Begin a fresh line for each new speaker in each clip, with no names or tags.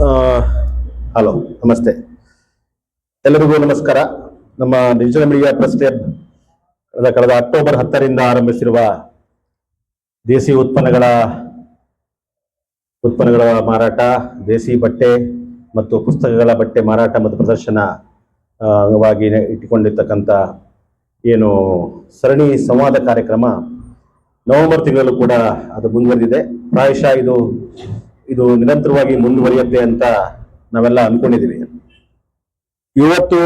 Hello, ನಮಸ್ತೆ. ಎಲ್ಲರಿಗೂ ನಮಸ್ಕಾರ. ನಮ್ಮ ಡಿಜಿಟಲ್ ಮೀಡಿಯಾ ಪ್ರೆಸ್ ಕ್ಲಬ್ ಕಳೆದ ಅಕ್ಟೋಬರ್ ಹತ್ತರಿಂದ ಆರಂಭಿಸಿರುವ ದೇಸಿ ಉತ್ಪನ್ನಗಳ ಉತ್ಪನ್ನಗಳ ಮಾರಾಟ, ದೇಸಿ ಬಟ್ಟೆ ಮತ್ತು ಪುಸ್ತಕಗಳ ಬಟ್ಟೆ ಮಾರಾಟ ಮತ್ತು ಪ್ರದರ್ಶನ ಅಂಗವಾಗಿ ಇಟ್ಟುಕೊಂಡಿರ್ತಕ್ಕಂಥ ಏನು ಸರಣಿ ಸಂವಾದ ಕಾರ್ಯಕ್ರಮ ನವೆಂಬರ್ ತಿಂಗಳಲ್ಲೂ ಕೂಡ ಅದು ಮುಂದುವರೆದಿದೆ. ಪ್ರಾಯಶಃ ಇದು ಇದು ನಿರಂತರವಾಗಿ ಮುಂದುವರಿಯುತ್ತೆ ಅಂತ ನಾವೆಲ್ಲ ಅನ್ಕೊಂಡಿದೀವಿ ಇವತ್ತು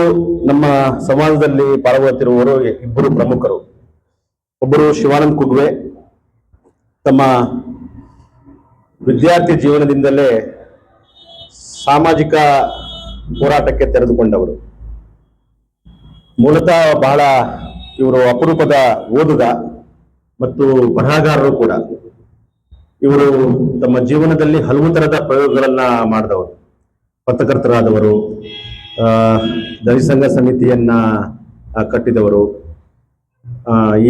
ನಮ್ಮ ಸಮಾಜದಲ್ಲಿ ಪಾಲ್ಗೊಳ್ಳುತ್ತಿರುವವರು ಇಬ್ಬರು ಪ್ರಮುಖರು. ಒಬ್ಬರು ಶಿವಾನಂದ್ ಕುಗ್ವೆ, ತಮ್ಮ ವಿದ್ಯಾರ್ಥಿ ಜೀವನದಿಂದಲೇ ಸಾಮಾಜಿಕ ಹೋರಾಟಕ್ಕೆ ತೆರೆದುಕೊಂಡವರು. ಮೂಲತಃ ಬಹಳ ಇವರು ಅಪರೂಪದ ಓದುಗ ಮತ್ತು ಬರಹಗಾರರು ಕೂಡ. ಇವರು ತಮ್ಮ ಜೀವನದಲ್ಲಿ ಹಲವು ತರದ ಪ್ರಯೋಗಗಳನ್ನ ಮಾಡಿದವರು. ಪತ್ರಕರ್ತರಾದವರು ದಲಿಸಂಘ ಸಮಿತಿಯನ್ನ ಕಟ್ಟಿದವರು.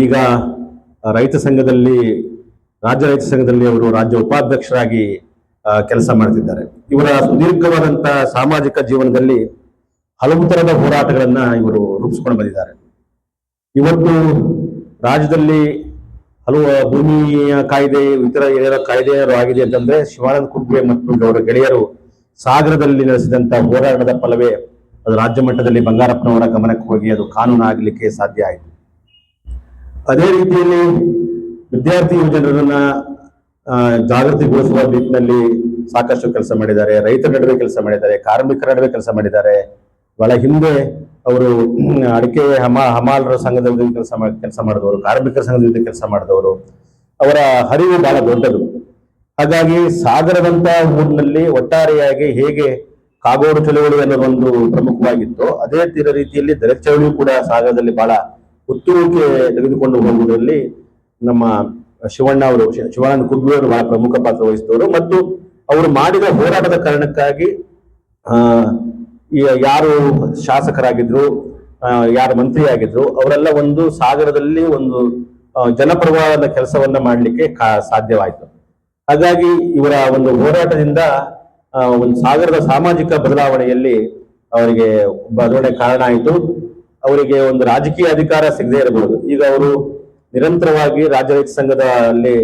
ಈಗ ರೈತ ಸಂಘದಲ್ಲಿ, ರಾಜ್ಯ ರೈತ ಸಂಘದಲ್ಲಿ ಅವರು ರಾಜ್ಯ ಉಪಾಧ್ಯಕ್ಷರಾಗಿ ಕೆಲಸ ಮಾಡ್ತಿದ್ದಾರೆ. ಇವರ ಸುದೀರ್ಘವಾದಂಥ ಸಾಮಾಜಿಕ ಜೀವನದಲ್ಲಿ ಹಲವು ತರದ ಹೋರಾಟಗಳನ್ನ ಇವರು ರೂಪಿಸ್ಕೊಂಡು ಬಂದಿದ್ದಾರೆ. ಇವತ್ತು ರಾಜ್ಯದಲ್ಲಿ ಹಲವು ಭೂಮಿಯ ಕಾಯ್ದೆ, ಇತರ ಏನಾರ ಕಾಯ್ದೆ ಆಗಿದೆ ಅಂತಂದ್ರೆ ಶಿವಾನಂದ ಕುಗ್ವೆ ಮತ್ತು ಅವರ ಗೆಳೆಯರು ಸಾಗರದಲ್ಲಿ ನಡೆಸಿದಂತ ಹೋರಾಟದ ಫಲವೇ ಅದು ರಾಜ್ಯ ಮಟ್ಟದಲ್ಲಿ ಬಂಗಾರಪ್ಪನವರ ಗಮನಕ್ಕೆ ಹೋಗಿ ಅದು ಕಾನೂನು ಆಗಲಿಕ್ಕೆ ಸಾಧ್ಯ ಆಯಿತು. ಅದೇ ರೀತಿಯಲ್ಲಿ ವಿದ್ಯಾರ್ಥಿ ಯುವಜನರನ್ನ ಜಾಗೃತಿಗೊಳಿಸುವ ನಿಟ್ಟಿನಲ್ಲಿ ಸಾಕಷ್ಟು ಕೆಲಸ ಮಾಡಿದ್ದಾರೆ. ರೈತರ ನಡುವೆ ಕೆಲಸ ಮಾಡಿದ್ದಾರೆ, ಕಾರ್ಮಿಕರ ನಡುವೆ ಕೆಲಸ ಮಾಡಿದ್ದಾರೆ. ಬಹಳ ಹಿಂದೆ ಅವರು ಅಡಿಕೆ ಹಮ, ಹಮಾಲರ ಸಂಘದ ಕೆಲಸ ಕೆಲಸ ಮಾಡಿದವರು, ಕಾರ್ಮಿಕರ ಸಂಘದ ಕೆಲಸ ಮಾಡಿದವರು, ಅವರ ಹರಿವು ಬಹಳ ದೊಡ್ಡದು. ಹಾಗಾಗಿ ಸಾಗರದಂತ ಊರಿನಲ್ಲಿ ಒಟ್ಟಾರೆಯಾಗಿ ಹೇಗೆ ಕಾಗೋಡು ಚಳುವಳಿ ಅನ್ನೋದೊಂದು ಪ್ರಮುಖವಾಗಿತ್ತು, ಅದೇ ತೀರ ರೀತಿಯಲ್ಲಿ ದಲಿತ ಚಳುವಳಿ ಕೂಡ ಸಾಗರದಲ್ಲಿ ಬಹಳ ಉತ್ತುಂಗಕ್ಕೆ ತೆಗೆದುಕೊಂಡು ಹೋಗುವುದರಲ್ಲಿ ನಮ್ಮ ಶಿವಣ್ಣ ಅವರು ಶಿವಾನಂದ ಕುಗ್ಗಿ ಅವರು ಬಹಳ ಪ್ರಮುಖ ಪಾತ್ರ ವಹಿಸಿದವರು. ಮತ್ತು ಅವರು ಮಾಡಿದ ಹೋರಾಟದ ಕಾರಣಕ್ಕಾಗಿ, ಆ ಯಾರು ಶಾಸಕರಾಗಿದ್ರು ಯಾರು ಮಂತ್ರಿ ಆಗಿದ್ರು ಅವರೆಲ್ಲ ಒಂದು ಸಾಗರದಲ್ಲಿ ಒಂದು ಜನಪ್ರವಾಹದ ಕೆಲಸವನ್ನ ಮಾಡಲಿಕ್ಕೆ ಸಾಧ್ಯವಾಯಿತು. ಹಾಗಾಗಿ ಇವರ ಒಂದು ಹೋರಾಟದಿಂದ ಒಂದು ಸಾಗರದ ಸಾಮಾಜಿಕ ಬದಲಾವಣೆಯಲ್ಲಿ ಅವರಿಗೆ ಬದಲಾವಣೆ ಕಾರಣ ಆಯಿತು. ಅವರಿಗೆ ಒಂದು ರಾಜಕೀಯ ಅಧಿಕಾರ ಸಿಗದೇ ಇರಬಹುದು. ಈಗ ಅವರು ನಿರಂತರವಾಗಿ ರಾಜ್ಯ ರೈತ ಸಂಘದ ಅಲ್ಲಿ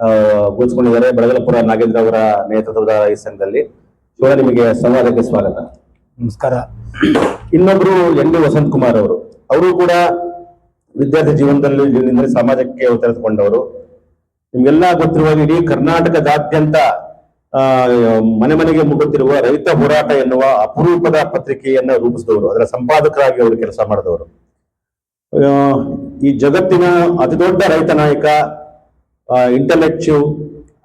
ಆ, ಗುರುತಿಸಿಕೊಂಡಿದ್ದಾರೆ ಬೆಳಗಲಪುರ ನಾಗೇಂದ್ರ ಅವರ ನೇತೃತ್ವದ ಈ ಸಂಘದಲ್ಲಿ. ಶಿವ ನಿಮಗೆ ಸಂವಾದಕ್ಕೆ ಸ್ವಾಗತ.
ನಮಸ್ಕಾರ.
ಇನ್ನೊಬ್ರು ಎನ್ ಡಿ ವಸಂತ್ ಕುಮಾರ್ ಅವರು. ಅವರು ಕೂಡ ವಿದ್ಯಾರ್ಥಿ ಜೀವನದಲ್ಲಿ ಜೀವನದಿಂದ ಸಮಾಜಕ್ಕೆ ತೆರೆದುಕೊಂಡವರು ನಿಮ್ಗೆಲ್ಲ ಗೊತ್ತಿರುವ ಇಡೀ ಕರ್ನಾಟಕದಾದ್ಯಂತ ಮನೆ ಮನೆಗೆ ಮುಗುತ್ತಿರುವ ರೈತ ಹೋರಾಟ ಎನ್ನುವ ಅಪರೂಪದ ಪತ್ರಿಕೆಯನ್ನ ರೂಪಿಸಿದವರು. ಅದರ ಸಂಪಾದಕರಾಗಿ ಅವರು ಕೆಲಸ ಮಾಡಿದವರು. ಈ ಜಗತ್ತಿನ ಅತಿ ದೊಡ್ಡ ರೈತ ನಾಯಕ ಇಂಟಲೆಕ್ಚು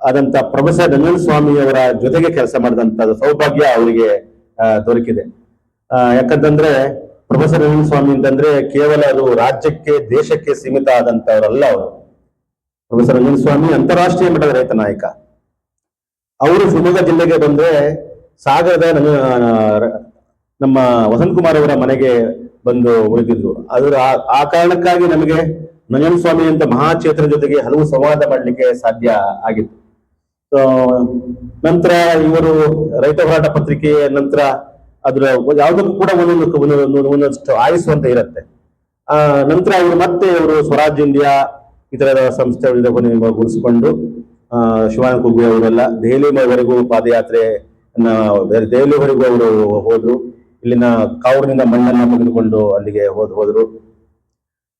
ಆದಂತ ಪ್ರೊಫೆಸರ್ ಸ್ವಾಮಿ ಅವರ ಜೊತೆಗೆ ಕೆಲಸ ಮಾಡಿದಂತ ಸೌಭಾಗ್ಯ ಅವರಿಗೆ ದೊರಕಿದೆ. ಯಾಕಂತಂದ್ರೆ ಪ್ರೊಫೆಸರ್ ರಂಜನ್ ಸ್ವಾಮಿ ಅಂತಂದ್ರೆ ಕೇವಲ ಅದು ರಾಜ್ಯಕ್ಕೆ, ದೇಶಕ್ಕೆ ಸೀಮಿತ ಆದಂತವರಲ್ಲ ಅವರು. ಪ್ರೊಫೆಸರ್ ರಂಜನ್ ಸ್ವಾಮಿ ಅಂತಾರಾಷ್ಟ್ರೀಯ ಮಟ್ಟದ ರೈತ ನಾಯಕ. ಅವರು ಶಿವಮೊಗ್ಗ ಜಿಲ್ಲೆಗೆ ಬಂದ್ರೆ ಸಾಗರದ ನಮ್ಮ- ವಸಂತಕುಮಾರ್ ಅವರ ಮನೆಗೆ ಬಂದು ಉಳಿದಿದ್ರು ಅದರ ಆ- ಕಾರಣಕ್ಕಾಗಿ ನಮಗೆ ನಂಜನ ಸ್ವಾಮಿ ಅಂತ ಮಹಾಕ್ಷೇತ್ರ ಜೊತೆಗೆ ಹಲವು ಸಂವಾದ ಮಾಡಲಿಕ್ಕೆ ಸಾಧ್ಯ ಆಗಿತ್ತು. ನಂತರ ಇವರು ರೈತ ಹೋರಾಟ ಪತ್ರಿಕೆ ನಂತರ ಅದರ ಯಾವುದಕ್ಕೂ ಕೂಡ ಒಂದೊಂದು ಒಂದೊಂದಷ್ಟು ಆಯುಸ್ಸು ಅಂತ ಇರುತ್ತೆ. ಆ, ನಂತರ ಇವರು ಮತ್ತೆ ಇವರು ಸ್ವರಾಜ್ ಇಂಡಿಯಾ ಇತರ ಸಂಸ್ಥೆಗಳಿಂದ ಆ, ಶಿವಾನಂದ ಕುಗ್ಗು ಅವರೆಲ್ಲ ದೆಹಲಿವರೆಗೂ ಪಾದಯಾತ್ರೆ ದೆಹಲಿವರೆಗೂ ಅವರು ಹೋದ್ರು. ಇಲ್ಲಿನ ಕಾವೂರಿನಿಂದ ಮಣ್ಣನ್ನ ತೆಗೆದುಕೊಂಡು ಅಲ್ಲಿಗೆ ಹೋದ್, ಹೋದ್ರು.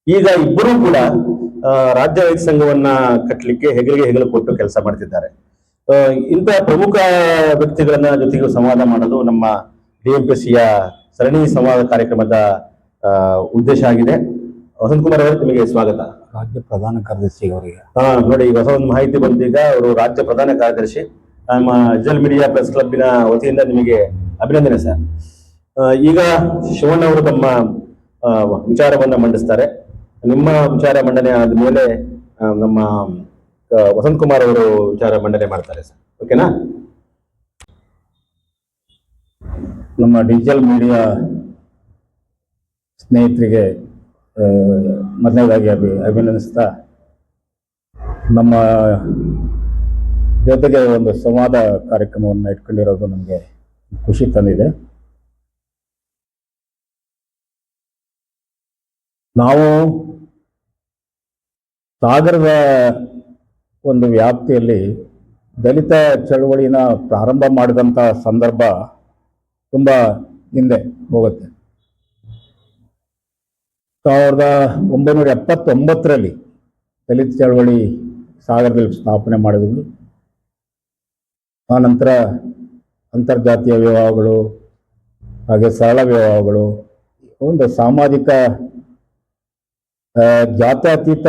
ಈಗ ಇಬ್ಬರೂ ಕೂಡ ರಾಜ್ಯ ರೈತ ಸಂಘವನ್ನ ಕಟ್ಟಲಿಕ್ಕೆ ಹೆಗಲಿಗೆ ಹೆಗಲು ಕೊಟ್ಟು ಕೆಲಸ ಮಾಡ್ತಿದ್ದಾರೆ. ಇಂಥ ಪ್ರಮುಖ ವ್ಯಕ್ತಿಗಳನ್ನ ಜೊತೆಗೆ ಸಂವಾದ ಮಾಡೋದು ನಮ್ಮ ಡಿಎಂಪಿಸಿಯ ಸರಣಿ ಸಂವಾದ ಕಾರ್ಯಕ್ರಮದ ಉದ್ದೇಶ ಆಗಿದೆ. ವಸಂತ್ ಕುಮಾರ್ ಅವರೇ ನಿಮಗೆ ಸ್ವಾಗತ.
ರಾಜ್ಯ ಪ್ರಧಾನ ಕಾರ್ಯದರ್ಶಿ ಅವರಿಗೆ.
ಹಾ ನೋಡಿ ಈಗ ಹೊಸ ಒಂದು ಮಾಹಿತಿ ಬಂದೀಗ ಅವರು ರಾಜ್ಯ ಪ್ರಧಾನ ಕಾರ್ಯದರ್ಶಿ. ನಮ್ಮ ಜಲ್ ಮೀಡಿಯಾ ಪ್ರೆಸ್ ಕ್ಲಬ್ಬಿನ ವತಿಯಿಂದ ನಿಮಗೆ ಅಭಿನಂದನೆ ಸರ್. ಈಗ ಶಿವಣ್ಣ ಅವರು ತಮ್ಮ ವಿಚಾರವನ್ನ ಮಂಡಿಸ್ತಾರೆ. ನಿಮ್ಮ ವಿಚಾರ ಮಂಡನೆ ಆದ ಮೇಲೆ ನಮ್ಮ ವಸಂತ್ ಕುಮಾರ್ ಅವರು ವಿಚಾರ ಮಂಡನೆ ಮಾಡ್ತಾರೆ ಸರ್. ಓಕೆನಾ?
ನಮ್ಮ ಡಿಜಿಟಲ್ ಮೀಡಿಯಾ ಸ್ನೇಹಿತರಿಗೆ ಮೊದಲನೇದಾಗಿ ಅಭಿ, ಅಭಿನಂದಿಸ್ತಾ, ನಮ್ಮ ಜೊತೆಗೆ ಒಂದು ಸಂವಾದ ಕಾರ್ಯಕ್ರಮವನ್ನು ಇಟ್ಕೊಂಡಿರೋದು ನಮಗೆ ಖುಷಿ ತಂದಿದೆ. ನಾವು ಸಾಗರದ ಒಂದು ವ್ಯಾಪ್ತಿಯಲ್ಲಿ ದಲಿತ ಚಳವಳಿನ ಪ್ರಾರಂಭ ಮಾಡಿದಂಥ ಸಂದರ್ಭ ತುಂಬ ಹಿಂದೆ ಹೋಗುತ್ತೆ. ಸಾವಿರದ ಒಂಬೈನೂರ ಎಪ್ಪತ್ತೊಂಬತ್ತರಲ್ಲಿ ದಲಿತ ಚಳವಳಿ ಸಾಗರದಲ್ಲಿ ಸ್ಥಾಪನೆ ಮಾಡಿದ್ವಿ ಆನಂತರ ಅಂತರ್ಜಾತೀಯ ವಿವಾಹಗಳು, ಹಾಗೆ ಸರಳ ವಿವಾಹಗಳು, ಒಂದು ಸಾಮಾಜಿಕ ಜಾತ್ಯತೀತ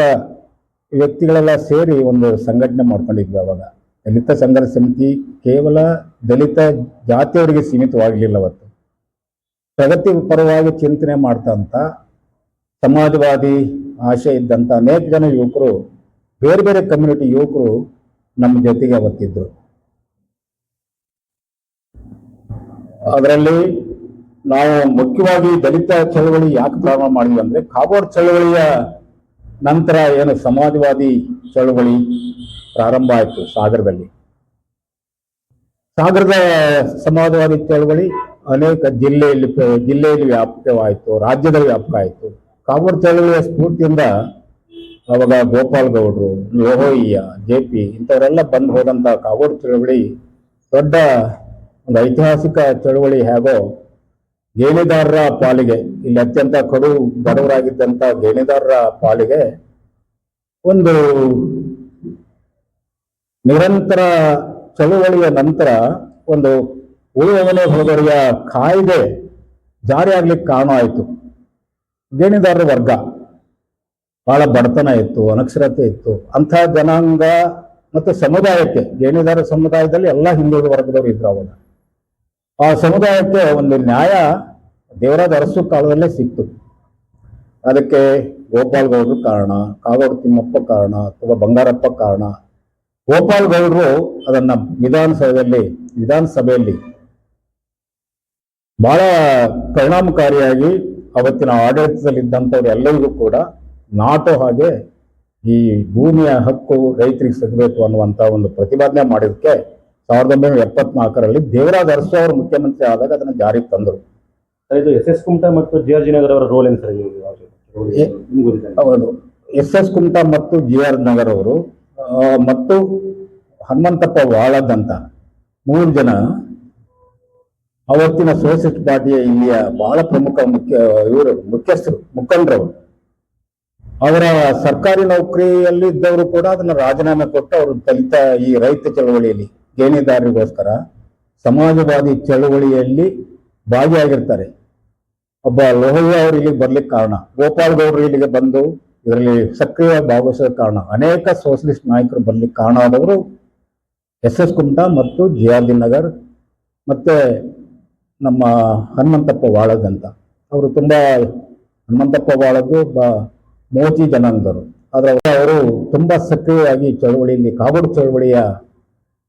ವ್ಯಕ್ತಿಗಳೆಲ್ಲ ಸೇರಿ ಒಂದು ಸಂಘಟನೆ ಮಾಡ್ಕೊಂಡಿದ್ವಿ ಅವಾಗ. ದಲಿತ ಸಂಘರ್ಷ ಸಮಿತಿ ಕೇವಲ ದಲಿತ ಜಾತಿಯವರಿಗೆ ಸೀಮಿತವಾಗಲಿಲ್ಲ ಅವತ್ತು. ಪ್ರಗತಿ ಪರವಾಗಿ ಚಿಂತನೆ ಮಾಡ್ತಂತ ಸಮಾಜವಾದಿ ಆಶೆ ಇದ್ದಂಥ ಅನೇಕ ಜನ ಯುವಕರು, ಬೇರೆ ಬೇರೆ ಕಮ್ಯುನಿಟಿ ಯುವಕರು ನಮ್ಮ ಜೊತೆಗೆ ಅವತ್ತಿದ್ರು. ಅದರಲ್ಲಿ ನಾವು ಮುಖ್ಯವಾಗಿ ದಲಿತ ಚಳವಳಿ ಯಾಕೆ ಪ್ರಾರಂಭ ಮಾಡಿದ್ವಿ ಅಂದ್ರೆ ಕಾಬೋರ್ಡ್ ಚಳವಳಿಯ ನಂತರ ಏನು ಸಮಾಜವಾದಿ ಚಳುವಳಿ ಪ್ರಾರಂಭ ಆಯಿತು ಸಾಗರದಲ್ಲಿ. ಸಾಗರದ ಸಮಾಜವಾದಿ ಚಳವಳಿ ಅನೇಕ ಜಿಲ್ಲೆಯಲ್ಲಿ ಜಿಲ್ಲೆಯಲ್ಲಿ ವ್ಯಾಪಕವಾಯಿತು, ರಾಜ್ಯದಲ್ಲಿ ವ್ಯಾಪಕ ಆಯಿತು. ಕಾಗೋಡ್ ಚಳವಳಿಯ ಸ್ಫೂರ್ತಿಯಿಂದ ಅವಾಗ ಗೋಪಾಲ್ ಗೌಡ್ರು ಲೋಹೋಯ್ಯ, ಜೆ ಪಿ ಇಂಥವರೆಲ್ಲ ಬಂದು ಹೋದಂಥ ಕಾಗೋಡು ಚಳವಳಿ ದೊಡ್ಡ ಒಂದು ಐತಿಹಾಸಿಕ ಚಳವಳಿ ಹೇಗೋ ಗೇಣಿದಾರರ ಪಾಲಿಗೆ, ಇಲ್ಲಿ ಅತ್ಯಂತ ಕಡು ಬಡವರಾಗಿದ್ದಂತ ಗೇಣಿದಾರರ ಪಾಲಿಗೆ ಒಂದು ನಿರಂತರ ಚಳುವಳಿಯ ನಂತರ ಒಂದು ಉಳುವವನೇ ಹೋದವರಿಯ ಕಾಯ್ದೆ ಜಾರಿ ಆಗ್ಲಿಕ್ಕೆ ಕಾರಣ ಆಯಿತು. ಗೇಣಿದಾರರ ವರ್ಗ ಬಹಳ ಬಡತನ ಇತ್ತು, ಅನಕ್ಷರತೆ ಇತ್ತು. ಅಂಥ ಜನಾಂಗ ಮತ್ತು ಸಮುದಾಯಕ್ಕೆ, ಗೇಣಿದಾರ ಸಮುದಾಯದಲ್ಲಿ ಎಲ್ಲ ಹಿಂದುಳಿದ ವರ್ಗದವರು ಇದ್ರು ಅವಾಗ. ಆ ಸಮುದಾಯಕ್ಕೆ ಒಂದು ನ್ಯಾಯ ದೇವರಾಜ ಅರಸು ಕಾಲದಲ್ಲೇ ಸಿಕ್ತು. ಅದಕ್ಕೆ ಗೋಪಾಲ್ ಗೌಡ್ರು ಕಾರಣ ಕಾಗೋಡು ತಿಮ್ಮಪ್ಪ ಕಾರಣ, ಅಥವಾ ಬಂಗಾರಪ್ಪ ಕಾರಣ. ಗೋಪಾಲ್ ಗೌಡ್ರು ಅದನ್ನ ವಿಧಾನಸಭೆಯಲ್ಲಿ ವಿಧಾನಸಭೆಯಲ್ಲಿ ಬಹಳ ಪರಿಣಾಮಕಾರಿಯಾಗಿ ಅವತ್ತಿನ ಆಡಳಿತದಲ್ಲಿದ್ದಂಥವ್ರು ಎಲ್ಲರಿಗೂ ಕೂಡ ನಾಟೋ ಹಾಗೆ ಈ ಭೂಮಿಯ ಹಕ್ಕು ರೈತರಿಗೆ ಸಿಗಬೇಕು ಅನ್ನುವಂತ ಒಂದು ಪ್ರತಿಪಾದನೆ ಮಾಡಿದಕ್ಕೆ ಸಾವಿರದ ಒಂಬೈನೂರ ಎಪ್ಪತ್ನಾಲ್ಕರಲ್ಲಿ ದೇವರಾಜ ಅರಸು ಅವರು ಮುಖ್ಯಮಂತ್ರಿ ಆದಾಗ ಅದನ್ನು ಜಾರಿಗೆ ತಂದರು.
ಸರ್, ಇದು ಎಸ್ ಎಸ್ ಕುಮಟಾ ಮತ್ತು ಜಿ ಆರ್ ಜಿ ನಗರ್ ಅವರ ರೋಲ್ ಏನು ಸರ್
ಹೌದು. ಎಸ್ ಎಸ್ ಕುಮಟಾ ಮತ್ತು ಜಿ ಆರ್ ನಗರ್ ಅವರು ಮತ್ತು ಹನುಮಂತಪ್ಪ ವಾಳದ್ ಅಂತ ಮೂರು ಜನ ಅವತ್ತಿನ ಸೋಷಿಸ್ಟ್ ಪಾರ್ಟಿಯ ಇಲ್ಲಿಯ ಬಹಳ ಪ್ರಮುಖ ಮುಖ್ಯ ಇವರು ಮುಖ್ಯಸ್ಥರು ಮುಖಂಡರವರು ಅವರ ಸರ್ಕಾರಿ ನೌಕರಿಯಲ್ಲಿ ಇದ್ದವರು ಕೂಡ ಅದನ್ನ ರಾಜೀನಾಮೆ ಕೊಟ್ಟು ಅವರು ದಲಿತ ಈ ರೈತ ಚಳವಳಿಯಲ್ಲಿ ಗೇಣಿದಾರರಿಗೋಸ್ಕರ ಸಮಾಜವಾದಿ ಚಳವಳಿಯಲ್ಲಿ ಭಾಗಿಯಾಗಿರ್ತಾರೆ. ಒಬ್ಬ ಲೋಹಯ್ಯ ಅವರು ಇಲ್ಲಿಗೆ ಬರ್ಲಿಕ್ಕೆ ಕಾರಣ, ಗೋಪಾಲ್ ಗೌಡ್ರು ಇಲ್ಲಿಗೆ ಬಂದು ಇದರಲ್ಲಿ ಸಕ್ರಿಯ ಭಾಗವಹಿಸೋದಕ್ಕೆ ಕಾರಣ, ಅನೇಕ ಸೋಷಲಿಸ್ಟ್ ನಾಯಕರು ಬರ್ಲಿಕ್ಕೆ ಕಾರಣ ಆದವರು ಎಸ್ ಎಸ್ ಕುಮಟಾ ಮತ್ತು ಜಿ ಆರ್ ಡಿ ನಗರ್ ಮತ್ತೆ ನಮ್ಮ ಹನುಮಂತಪ್ಪ ವಾಳದ್ ಅಂತ. ಅವರು ತುಂಬಾ ಹನುಮಂತಪ್ಪ ವಾಳದ್ದು ಒಬ್ಬ ಮೋಚಿ ಜನಾಂಗದವರು. ಆದರೆ ಅವರು ತುಂಬಾ ಸಕ್ರಿಯವಾಗಿ ಚಳವಳಿಯಲ್ಲಿ, ಕಾಗೋಡು ಚಳವಳಿಯ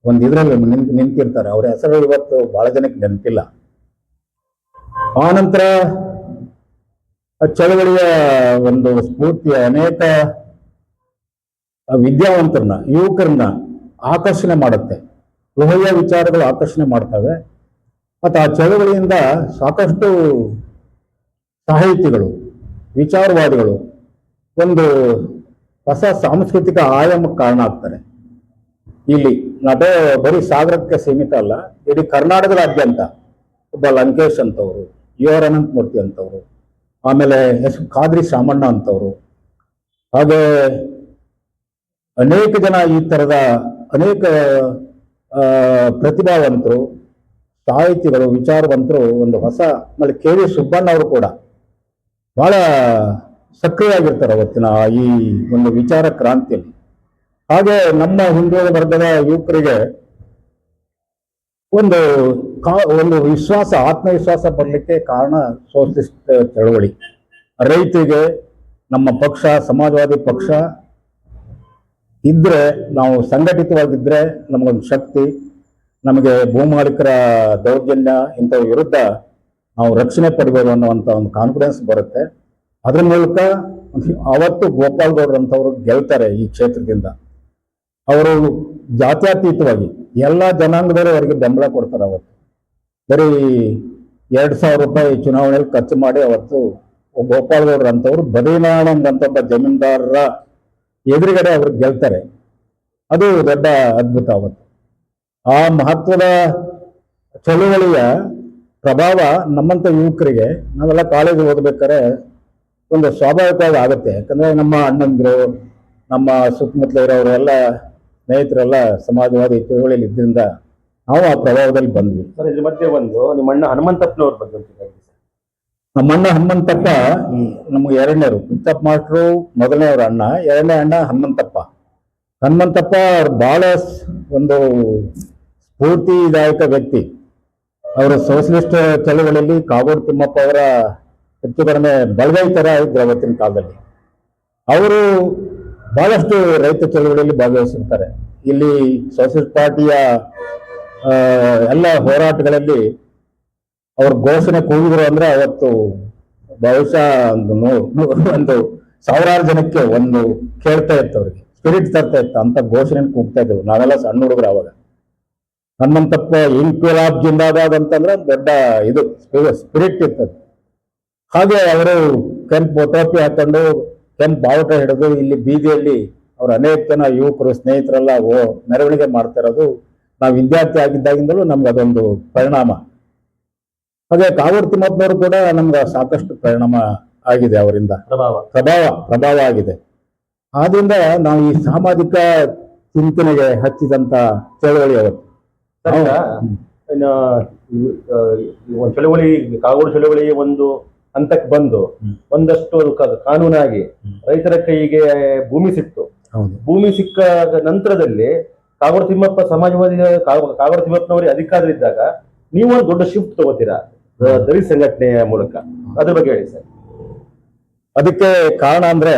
ಒಂದು ಇದರಲ್ಲಿ ನಿಂತ್ ನಿಂತಿರ್ತಾರೆ. ಅವರ ಹೆಸರು ಇವತ್ತು ಬಹಳ ಜನಕ್ಕೆ ನೆನಪಿಲ್ಲ. ಆ ನಂತರ ಆ ಚಳವಳಿಯ ಒಂದು ಸ್ಫೂರ್ತಿಯ ಅನೇಕ ವಿದ್ಯಾವಂತರನ್ನ, ಯುವಕರನ್ನ ಆಕರ್ಷಣೆ ಮಾಡುತ್ತೆ. ಲೋಹಯ ವಿಚಾರಗಳು ಆಕರ್ಷಣೆ ಮಾಡ್ತವೆ. ಮತ್ತು ಆ ಚಳವಳಿಯಿಂದ ಸಾಕಷ್ಟು ಸಾಹಿತಿಗಳು ವಿಚಾರವಾದಿಗಳು ಒಂದು ಹೊಸ ಸಾಂಸ್ಕೃತಿಕ ಆಯಾಮಕ್ಕೆ ಕಾರಣ ಆಗ್ತಾರೆ. ಇಲ್ಲಿ ನಟ ಬರೀ ಸಾಗರಕ್ಕೆ ಸೀಮಿತ ಅಲ್ಲ, ಇಡೀ ಕರ್ನಾಟಕದಾದ್ಯಂತ ಒಬ್ಬ ಲಂಕೇಶ್ ಅಂತವರು ಯು ಆರ್ ಅನಂತಮೂರ್ತಿ ಅಂತವರು. ಆಮೇಲೆ ಎಸ್ ಖಾದ್ರಿ ಶಾಮಣ್ಣ ಅಂತವರು. ಹಾಗೆ ಅನೇಕ ಜನ ಈ ಥರದ ಅನೇಕ ಪ್ರತಿಭಾವಂತರು, ಸಾಹಿತಿಗಳು, ವಿಚಾರವಂತರು, ಒಂದು ಹೊಸ ಆಮೇಲೆ ಕೆ ವಿ ಸುಬ್ಬಣ್ಣ ಅವರು ಕೂಡ ಬಹಳ ಸಕ್ರಿಯವಾಗಿರ್ತಾರೆ ಅವತ್ತಿನ ಈ ಒಂದು ವಿಚಾರ ಕ್ರಾಂತಿಯಲ್ಲಿ. ಹಾಗೆ ನಮ್ಮ ಹಿಂದುಳಿದ ವರ್ಗದ ಯುವಕರಿಗೆ ಒಂದು ಒಂದು ವಿಶ್ವಾಸ, ಆತ್ಮವಿಶ್ವಾಸ ಬರಲಿಕ್ಕೆ ಕಾರಣ ಸೋಷಲಿಸ್ಟ್ ಚಳವಳಿ. ರೈತರಿಗೆ, ನಮ್ಮ ಪಕ್ಷ, ಸಮಾಜವಾದಿ ಪಕ್ಷ ಇದ್ರೆ, ನಾವು ಸಂಘಟಿತವಾಗಿದ್ರೆ ನಮಗೊಂದು ಶಕ್ತಿ, ನಮಗೆ ಭೂಮಾಲೀಕರ ದೌರ್ಜನ್ಯ ಇಂಥ ವಿರುದ್ಧ ನಾವು ರಕ್ಷಣೆ ಪಡಿಬೋದು ಅನ್ನುವಂಥ ಒಂದು ಕಾನ್ಫಿಡೆನ್ಸ್ ಬರುತ್ತೆ. ಅದ್ರ ಮೂಲಕ ಅವತ್ತು ಗೋಪಾಲ್ ಗೌಡ್ರಂಥವ್ರು ಗೆಲ್ತಾರೆ ಈ ಕ್ಷೇತ್ರದಿಂದ. ಅವರು ಜಾತ್ಯತೀತವಾಗಿ. ಎಲ್ಲ ಜನಾಂಗದವರು ಅವರಿಗೆ ಬೆಂಬಲ ಕೊಡ್ತಾರೆ ಅವತ್ತು. ಬರೀ ಎರಡು ಸಾವಿರ ರೂಪಾಯಿ ಚುನಾವಣೆಯಲ್ಲಿ ಖರ್ಚು ಮಾಡಿ ಅವತ್ತು ಗೋಪಾಲಗೌಡ್ರು ಅಂತವ್ರು ಬದರಿನಾಳಂಗ್ ಅಂತ ಒಬ್ಬ ಜಮೀನ್ದಾರರ ಎದುರುಗಡೆ ಅವ್ರು ಗೆಲ್ತಾರೆ. ಅದು ದೊಡ್ಡ ಅದ್ಭುತ ಅವತ್ತು. ಆ ಮಹತ್ವದ ಚಳುವಳಿಯ ಪ್ರಭಾವ ನಮ್ಮಂತ ಯುವಕರಿಗೆ, ನಾವೆಲ್ಲ ಕಾಲೇಜ್ ಓದ್ಬೇಕಾದ್ರೆ ಒಂದು ಸ್ವಾಭಾವಿಕವಾಗಿ ಆಗುತ್ತೆ. ಯಾಕಂದರೆ ನಮ್ಮ ಅಣ್ಣಂದ್ರು, ನಮ್ಮ ಸುತ್ತಮುತ್ತಲ ಇರೋರೆಲ್ಲ ಸ್ನೇಹಿತರೆಲ್ಲ ಸಮಾಜವಾದಿ ಚಳುವಳಿಯಲ್ಲಿ ಇದ್ದರಿಂದ ನಾವು ಆ ಪ್ರಭಾವದಲ್ಲಿ ಬಂದ್ವಿ.
ಸರ್ ಇದ್ರ ಮಧ್ಯೆ ಒಂದು ನಿಮ್ಮ ಅಣ್ಣ ಹನುಮಂತಪ್ಪನವ್ರ ಸರ್.
ನಮ್ಮ ಅಣ್ಣ ಹನುಮಂತಪ್ಪ ನಮಗೆ ಎರಡನೇರು ಪಿತ್ತಪ್ಪ ಮಾಸ್ಟ್ರು ಮೊದಲನೇ ಅವ್ರ ಅಣ್ಣ ಎರಡನೇ ಅಣ್ಣ ಹನುಮಂತಪ್ಪ. ಹನುಮಂತಪ್ಪ ಅವ್ರು ಬಹಳ ಒಂದು ಸ್ಫೂರ್ತಿದಾಯಕ ವ್ಯಕ್ತಿ. ಅವರ ಸೋಷಲಿಸ್ಟ್ ಚಳವಳಿಯಲ್ಲಿ ಕಾಗೋಡು ತಿಮ್ಮಪ್ಪ ಅವರ ಹೆಚ್ಚು ಕಡಿಮೆ ಬಳಗೈ ಥರ ಇದ್ರು ಅವತ್ತಿನ ಕಾಲದಲ್ಲಿ. ಅವರು ಬಹಳಷ್ಟು ರೈತ ಚಳವಳಿಯಲ್ಲಿ ಭಾಗವಹಿಸಿರ್ತಾರೆ. ಇಲ್ಲಿ ಸೋಷಲಿಸ್ಟ್ ಪಾರ್ಟಿಯ ಎಲ್ಲ ಹೋರಾಟಗಳಲ್ಲಿ ಅವ್ರ ಘೋಷಣೆ ಕೂಗಿದ್ರು ಅಂದ್ರೆ ಅವತ್ತು ಬಹುಶಃ ಒಂದು ಒಂದು ಸಾವಿರಾರು ಜನಕ್ಕೆ ಒಂದು ಕೇಳ್ತಾ ಇತ್ತು ಅವ್ರಿಗೆ. ಸ್ಪಿರಿಟ್ ತರ್ತಾ ಇತ್ತು. ಅಂತ ಘೋಷಣೆ ಕೂಗ್ತಾ ಇದ್ರು. ನಾವೆಲ್ಲ ಸಣ್ಣ ಹುಡುಗರು ಅವಾಗ ನಮ್ಮಂತಪ್ಪ ಇನ್ಕ್ವಿಲಾಬ್ ಜಿಂದಾಬಾದ್ ಅಂತಂದ್ರೆ ದೊಡ್ಡ ಇದು ಸ್ಪಿರಿಟ್ ಇರ್ತದೆ. ಹಾಗೆ ಅವರು ಕೆಂಪು ಟೋಪಿ ಹಾಕೊಂಡು ಕೆಂಪು ಬಾವುಟ ಹಿಡಿದು ಇಲ್ಲಿ ಬೀದಿಯಲ್ಲಿ ಅವ್ರ ಅನೇಕ ಜನ ಯುವಕರು ಸ್ನೇಹಿತರೆಲ್ಲ ಓ ಮೆರವಣಿಗೆ ಮಾಡ್ತಾ ಇರೋದು ನಾವು ವಿದ್ಯಾರ್ಥಿ ಆಗಿದ್ದಾಗಿಂದಲೂ ನಮ್ಗೆ ಅದೊಂದು ಪರಿಣಾಮ. ಹಾಗೆ ಕಾವೂರು ತಿಮ್ಮಪ್ಪನವರು ಕೂಡ ನಮ್ಗೆ ಸಾಕಷ್ಟು ಪರಿಣಾಮ ಆಗಿದೆ ಅವರಿಂದ.
ಪ್ರಭಾವ.
ಪ್ರಭಾವ ಪ್ರಭಾವ ಆಗಿದೆ. ಆದ್ರಿಂದ ನಾವು ಈ ಸಾಮಾಜಿಕ ಚಿಂತನೆಗೆ ಹಚ್ಚಿದಂತ ಚಳವಳಿ ಅವತ್ತು.
ಚಳುವಳಿ ಕಾಗೋಡು ಚಳುವಳಿ ಒಂದು ಹಂತಕ್ಕೆ ಬಂದು. ಒಂದಷ್ಟು ಅದು ಕಾನೂನಾಗಿ ರೈತರ ಕೈಗೆ ಭೂಮಿ ಸಿಕ್ತು. ಭೂಮಿ ಸಿಕ್ಕ ನಂತರದಲ್ಲಿ ಕಾಗೋಡು ತಿಮ್ಮಪ್ಪ ಸಮಾಜವಾದಿ ಕಾಗ- ಕಾಗೋಡು ಅಧಿಕಾರ ಇದ್ದಾಗ ನೀವು ಒಂದು ದೊಡ್ಡ ಶಿಫ್ಟ್ ತಗೋತೀರಾ? ದಲಿತ ಸಂಘಟನೆಯ ಮೂಲಕ. ಅದ್ರ ಬಗ್ಗೆ ಹೇಳಿ ಸರ್.
ಅದಕ್ಕೆ ಕಾರಣ ಅಂದ್ರೆ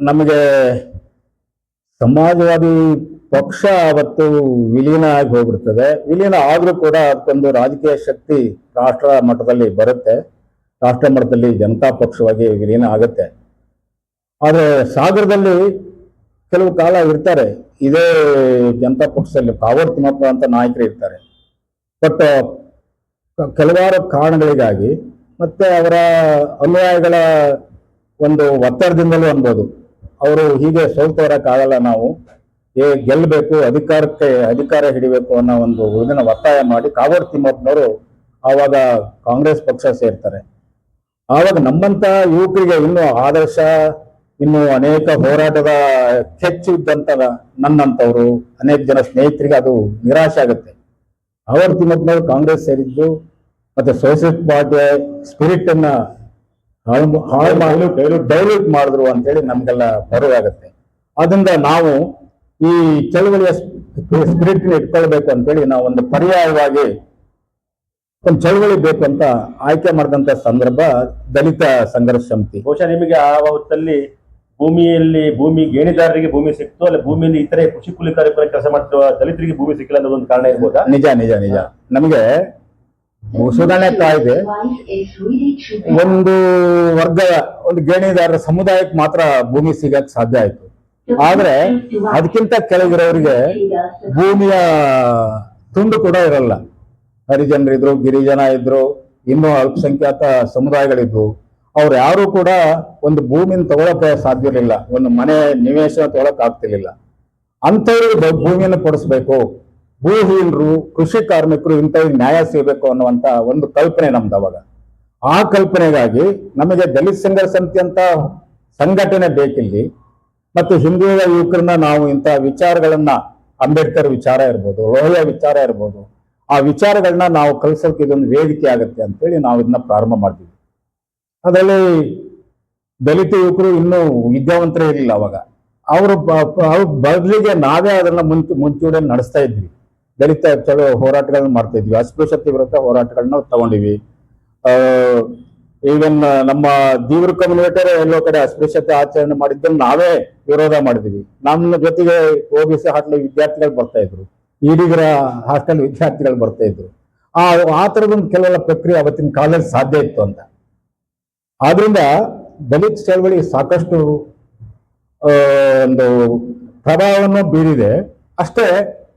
ನಮಗೆ ಸಮಾಜವಾದಿ ಪಕ್ಷ ಅವತ್ತು ವಿಲೀನ ಆಗಿ ಹೋಗ್ಬಿಡ್ತದೆ. ವಿಲೀನ ಆದ್ರೂ ಕೂಡ ಅದಕ್ಕೊಂದು ರಾಜಕೀಯ ಶಕ್ತಿ ರಾಷ್ಟ್ರ ಮಟ್ಟದಲ್ಲಿ ಬರುತ್ತೆ. ರಾಷ್ಟ್ರ ಮಟ್ಟದಲ್ಲಿ ಜನತಾ ಪಕ್ಷವಾಗಿ ವಿಲೀನ ಆಗುತ್ತೆ. ಆದರೆ ಸಾಗರದಲ್ಲಿ ಕೆಲವು ಕಾಲ ಇರ್ತಾರೆ. ಇದೇ ಜನತಾ ಪಕ್ಷದಲ್ಲಿ ಕಾವರ್ ತಿಮ್ಮಪ್ಪ ಅಂತ ನಾಯಕರು ಇರ್ತಾರೆ. ಬಟ್ ಕೆಲವಾರು ಕಾರಣಗಳಿಗಾಗಿ ಮತ್ತೆ ಅವರ ಅನುಯಾಯಿಗಳ ಒಂದು ಒತ್ತಡದಿಂದಲೂ ಅನ್ಬೋದು. ಅವರು ಹೀಗೆ ಸೋಲ್ತವರಕ್ಕಾಗಲ್ಲ ನಾವು. ಏ ಗೆಲ್ಲಬೇಕು ಅಧಿಕಾರಕ್ಕೆ, ಅಧಿಕಾರ ಹಿಡಿಬೇಕು ಅನ್ನೋ ಒಂದು ಇದನ್ನ ಒತ್ತಾಯ ಮಾಡಿ ಕಾವರ್ ತಿಮ್ಮಪ್ಪನವರು ಆವಾಗ ಕಾಂಗ್ರೆಸ್ ಪಕ್ಷ ಸೇರ್ತಾರೆ. ಆವಾಗ ನಮ್ಮಂತ ಯುವಕರಿಗೆ ಇನ್ನು ಆದರ್ಶ ಇನ್ನು ಅನೇಕ ಹೋರಾಟದ ಹೆಚ್ಚು ಇದ್ದಂತ ನನ್ನಂತವ್ರು ಅನೇಕ ಜನ ಸ್ನೇಹಿತರಿಗೆ ಅದು ನಿರಾಶೆ ಆಗುತ್ತೆ. ಅವರು ತಿಮ್ಮದ್ಮೇಲೆ ಕಾಂಗ್ರೆಸ್ ಸೇರಿದ್ದು ಮತ್ತೆ ಸೋಷಿಯಲಿಸ್ಟ್ ಪಾರ್ಟಿಯ ಸ್ಪಿರಿಟ್ ಅನ್ನ ಹಾಳು ಹಾಳು ಮಾಡಲು ಡೈಲ್ಯೂಟ್ ಮಾಡಿದ್ರು ಅಂತೇಳಿ ನಮ್ಗೆಲ್ಲ ಬರುವಾಗತ್ತೆ ಆದ್ರಿಂದ ನಾವು ಈ ಚಳುವಳಿಯ ಸ್ಪಿರಿಟ್ ಇಟ್ಕೊಳ್ಬೇಕು ಅಂತೇಳಿ ನಾವು ಒಂದು ಪರ್ಯಾಯವಾಗಿ ಒಂದು ಚಳವಳಿ ಬೇಕು ಅಂತ ಆಯ್ಕೆ ಮಾಡಿದಂತ ಸಂದರ್ಭ ದಲಿತ ಸಂಘರ್ಷ ಸಮಿತಿ.
ಬಹುಶಃ ನಿಮಗೆ ಆ ಹೊತ್ತಲ್ಲಿ ಭೂಮಿಯಲ್ಲಿ ಭೂಮಿ ಗೇಣಿದಾರರಿಗೆ ಭೂಮಿ ಸಿಕ್ತು ಅಲ್ಲ ಭೂಮಿಯಲ್ಲಿ ಇತರೆ ಕೃಷಿ ಕೂಲಿ ಕಾರ್ಯಕ್ರಮ ಕೆಲಸ ಮಾಡ್ತಿರುವ ದಲಿತರಿಗೆ ಭೂಮಿ ಸಿಕ್ಕಿಲ್ಲ ಅನ್ನೋದೊಂದು ಕಾರಣ ಇರ್ಬೋದಾ?
ನಿಜ ನಿಜ ನಿಜ. ನಮಗೆ ಸುಧಾರಣೆ ಕಾಯ್ದೆ. ಒಂದು ವರ್ಗ ಒಂದು ಗೇಣಿದಾರರ ಸಮುದಾಯಕ್ಕೆ ಮಾತ್ರ ಭೂಮಿ ಸಿಗಕ್ ಸಾಧ್ಯ ಆಯ್ತು. ಆದ್ರೆ ಅದಕ್ಕಿಂತ ಕೆಳಗಿರೋರಿಗೆ ಭೂಮಿಯ ತುಂಡು ಕೂಡ ಇರಲ್ಲ. ಹರಿಜನರಿದ್ರು ಗಿರಿಜನ ಇದ್ರು, ಇನ್ನೂ ಅಲ್ಪಸಂಖ್ಯಾತ ಸಮುದಾಯಗಳಿದ್ರು ಅವ್ರು ಯಾರು ಕೂಡ ಒಂದು ಭೂಮಿನ ತಗೊಳಕ್ಕೆ ಸಾಧ್ಯ ಇರಲಿಲ್ಲ ಒಂದು ಮನೆ ನಿವೇಶನ ತಗೊಳಕ್ ಆಗ್ತಿರ್ಲಿಲ್ಲ. ಅಂಥವ್ರಿಗೆ ಭೂಮಿಯನ್ನು ಕೊಡಿಸ್ಬೇಕು. ಭೂಹೀನರು, ಕೃಷಿ ಕಾರ್ಮಿಕರು ಇಂಥವ್ರಿಗೆ ನ್ಯಾಯ ಸಿಗಬೇಕು ಅನ್ನುವಂತ ಒಂದು ಕಲ್ಪನೆ ನಮ್ದು ಅವಾಗ. ಆ ಕಲ್ಪನೆಗಾಗಿ ನಮಗೆ ದಲಿತ ಸಂಘರ್ಷ ಸಮಿತಿ ಅಂತ ಸಂಘಟನೆ ಬೇಕಿಲ್ಲಿ, ಮತ್ತು ಹಿಂದುಳಿದ ಯುವಕರನ್ನ ನಾವು ಇಂಥ ವಿಚಾರಗಳನ್ನ ಅಂಬೇಡ್ಕರ್ ವಿಚಾರ ಇರ್ಬೋದು, ಲೋಹಿಯ ವಿಚಾರ ಇರ್ಬೋದು ಆ ವಿಚಾರಗಳನ್ನ ನಾವು ಕಲಿಸೋಕೆ ಇದೊಂದು ವೇದಿಕೆ ಆಗುತ್ತೆ ಅಂತೇಳಿ ನಾವು ಇದನ್ನ ಪ್ರಾರಂಭ ಮಾಡ್ತೀವಿ. ಅದರಲ್ಲಿ ದಲಿತ ಯುವಕರು ಇನ್ನೂ ವಿದ್ಯಾವಂತರೇ ಇರಲಿಲ್ಲ ಅವಾಗ. ಅವರು ಬದಲಿಗೆ ನಾವೇ ಅದನ್ನ ಮುಂಚೆ ಮುಂಚೂಡೆ ನಡೆಸ್ತಾ ಇದ್ವಿ. ದಲಿತ ಚಲೋ ಹೋರಾಟಗಳನ್ನ ಮಾಡ್ತಾ ಇದ್ವಿ. ಅಸ್ಪೃಶ್ಯತೆ ವಿರುದ್ಧ ಹೋರಾಟಗಳನ್ನ ತಗೊಂಡಿವಿ ಈವನ್ ನಮ್ಮ ದೀವ್ರ ಕಮ್ಯುನಿಟರ್ ಎಲ್ಲೋ ಕಡೆ ಅಸ್ಪೃಶ್ಯತೆ ಆಚರಣೆ ಮಾಡಿದ್ದನ್ನು ನಾವೇ ವಿರೋಧ ಮಾಡಿದ್ವಿ. ನಮ್ಮ ಜೊತೆಗೆ ಓ ಬಿ ಸಿ ಹಾಸ್ಟೆಲ್ ವಿದ್ಯಾರ್ಥಿಗಳು ಬರ್ತಾ ಇದ್ರು. ಈಡಿಗರ ಹಾಸ್ಟೆಲ್ ವಿದ್ಯಾರ್ಥಿಗಳು ಬರ್ತಾ ಇದ್ರು. ಆ ಆ ಥರದೊಂದು ಕೆಲವೆಲ್ಲ ಪ್ರಕ್ರಿಯೆ ಅವತ್ತಿನ ಕಾಲದಲ್ಲಿ ಸಾಧ್ಯ ಇತ್ತು ಅಂತ. ಆದ್ರಿಂದ ದಲಿತ ಚಳವಳಿ ಸಾಕಷ್ಟು ಒಂದು ಪ್ರಭಾವವನ್ನು ಬೀರಿದೆ. ಅಷ್ಟೇ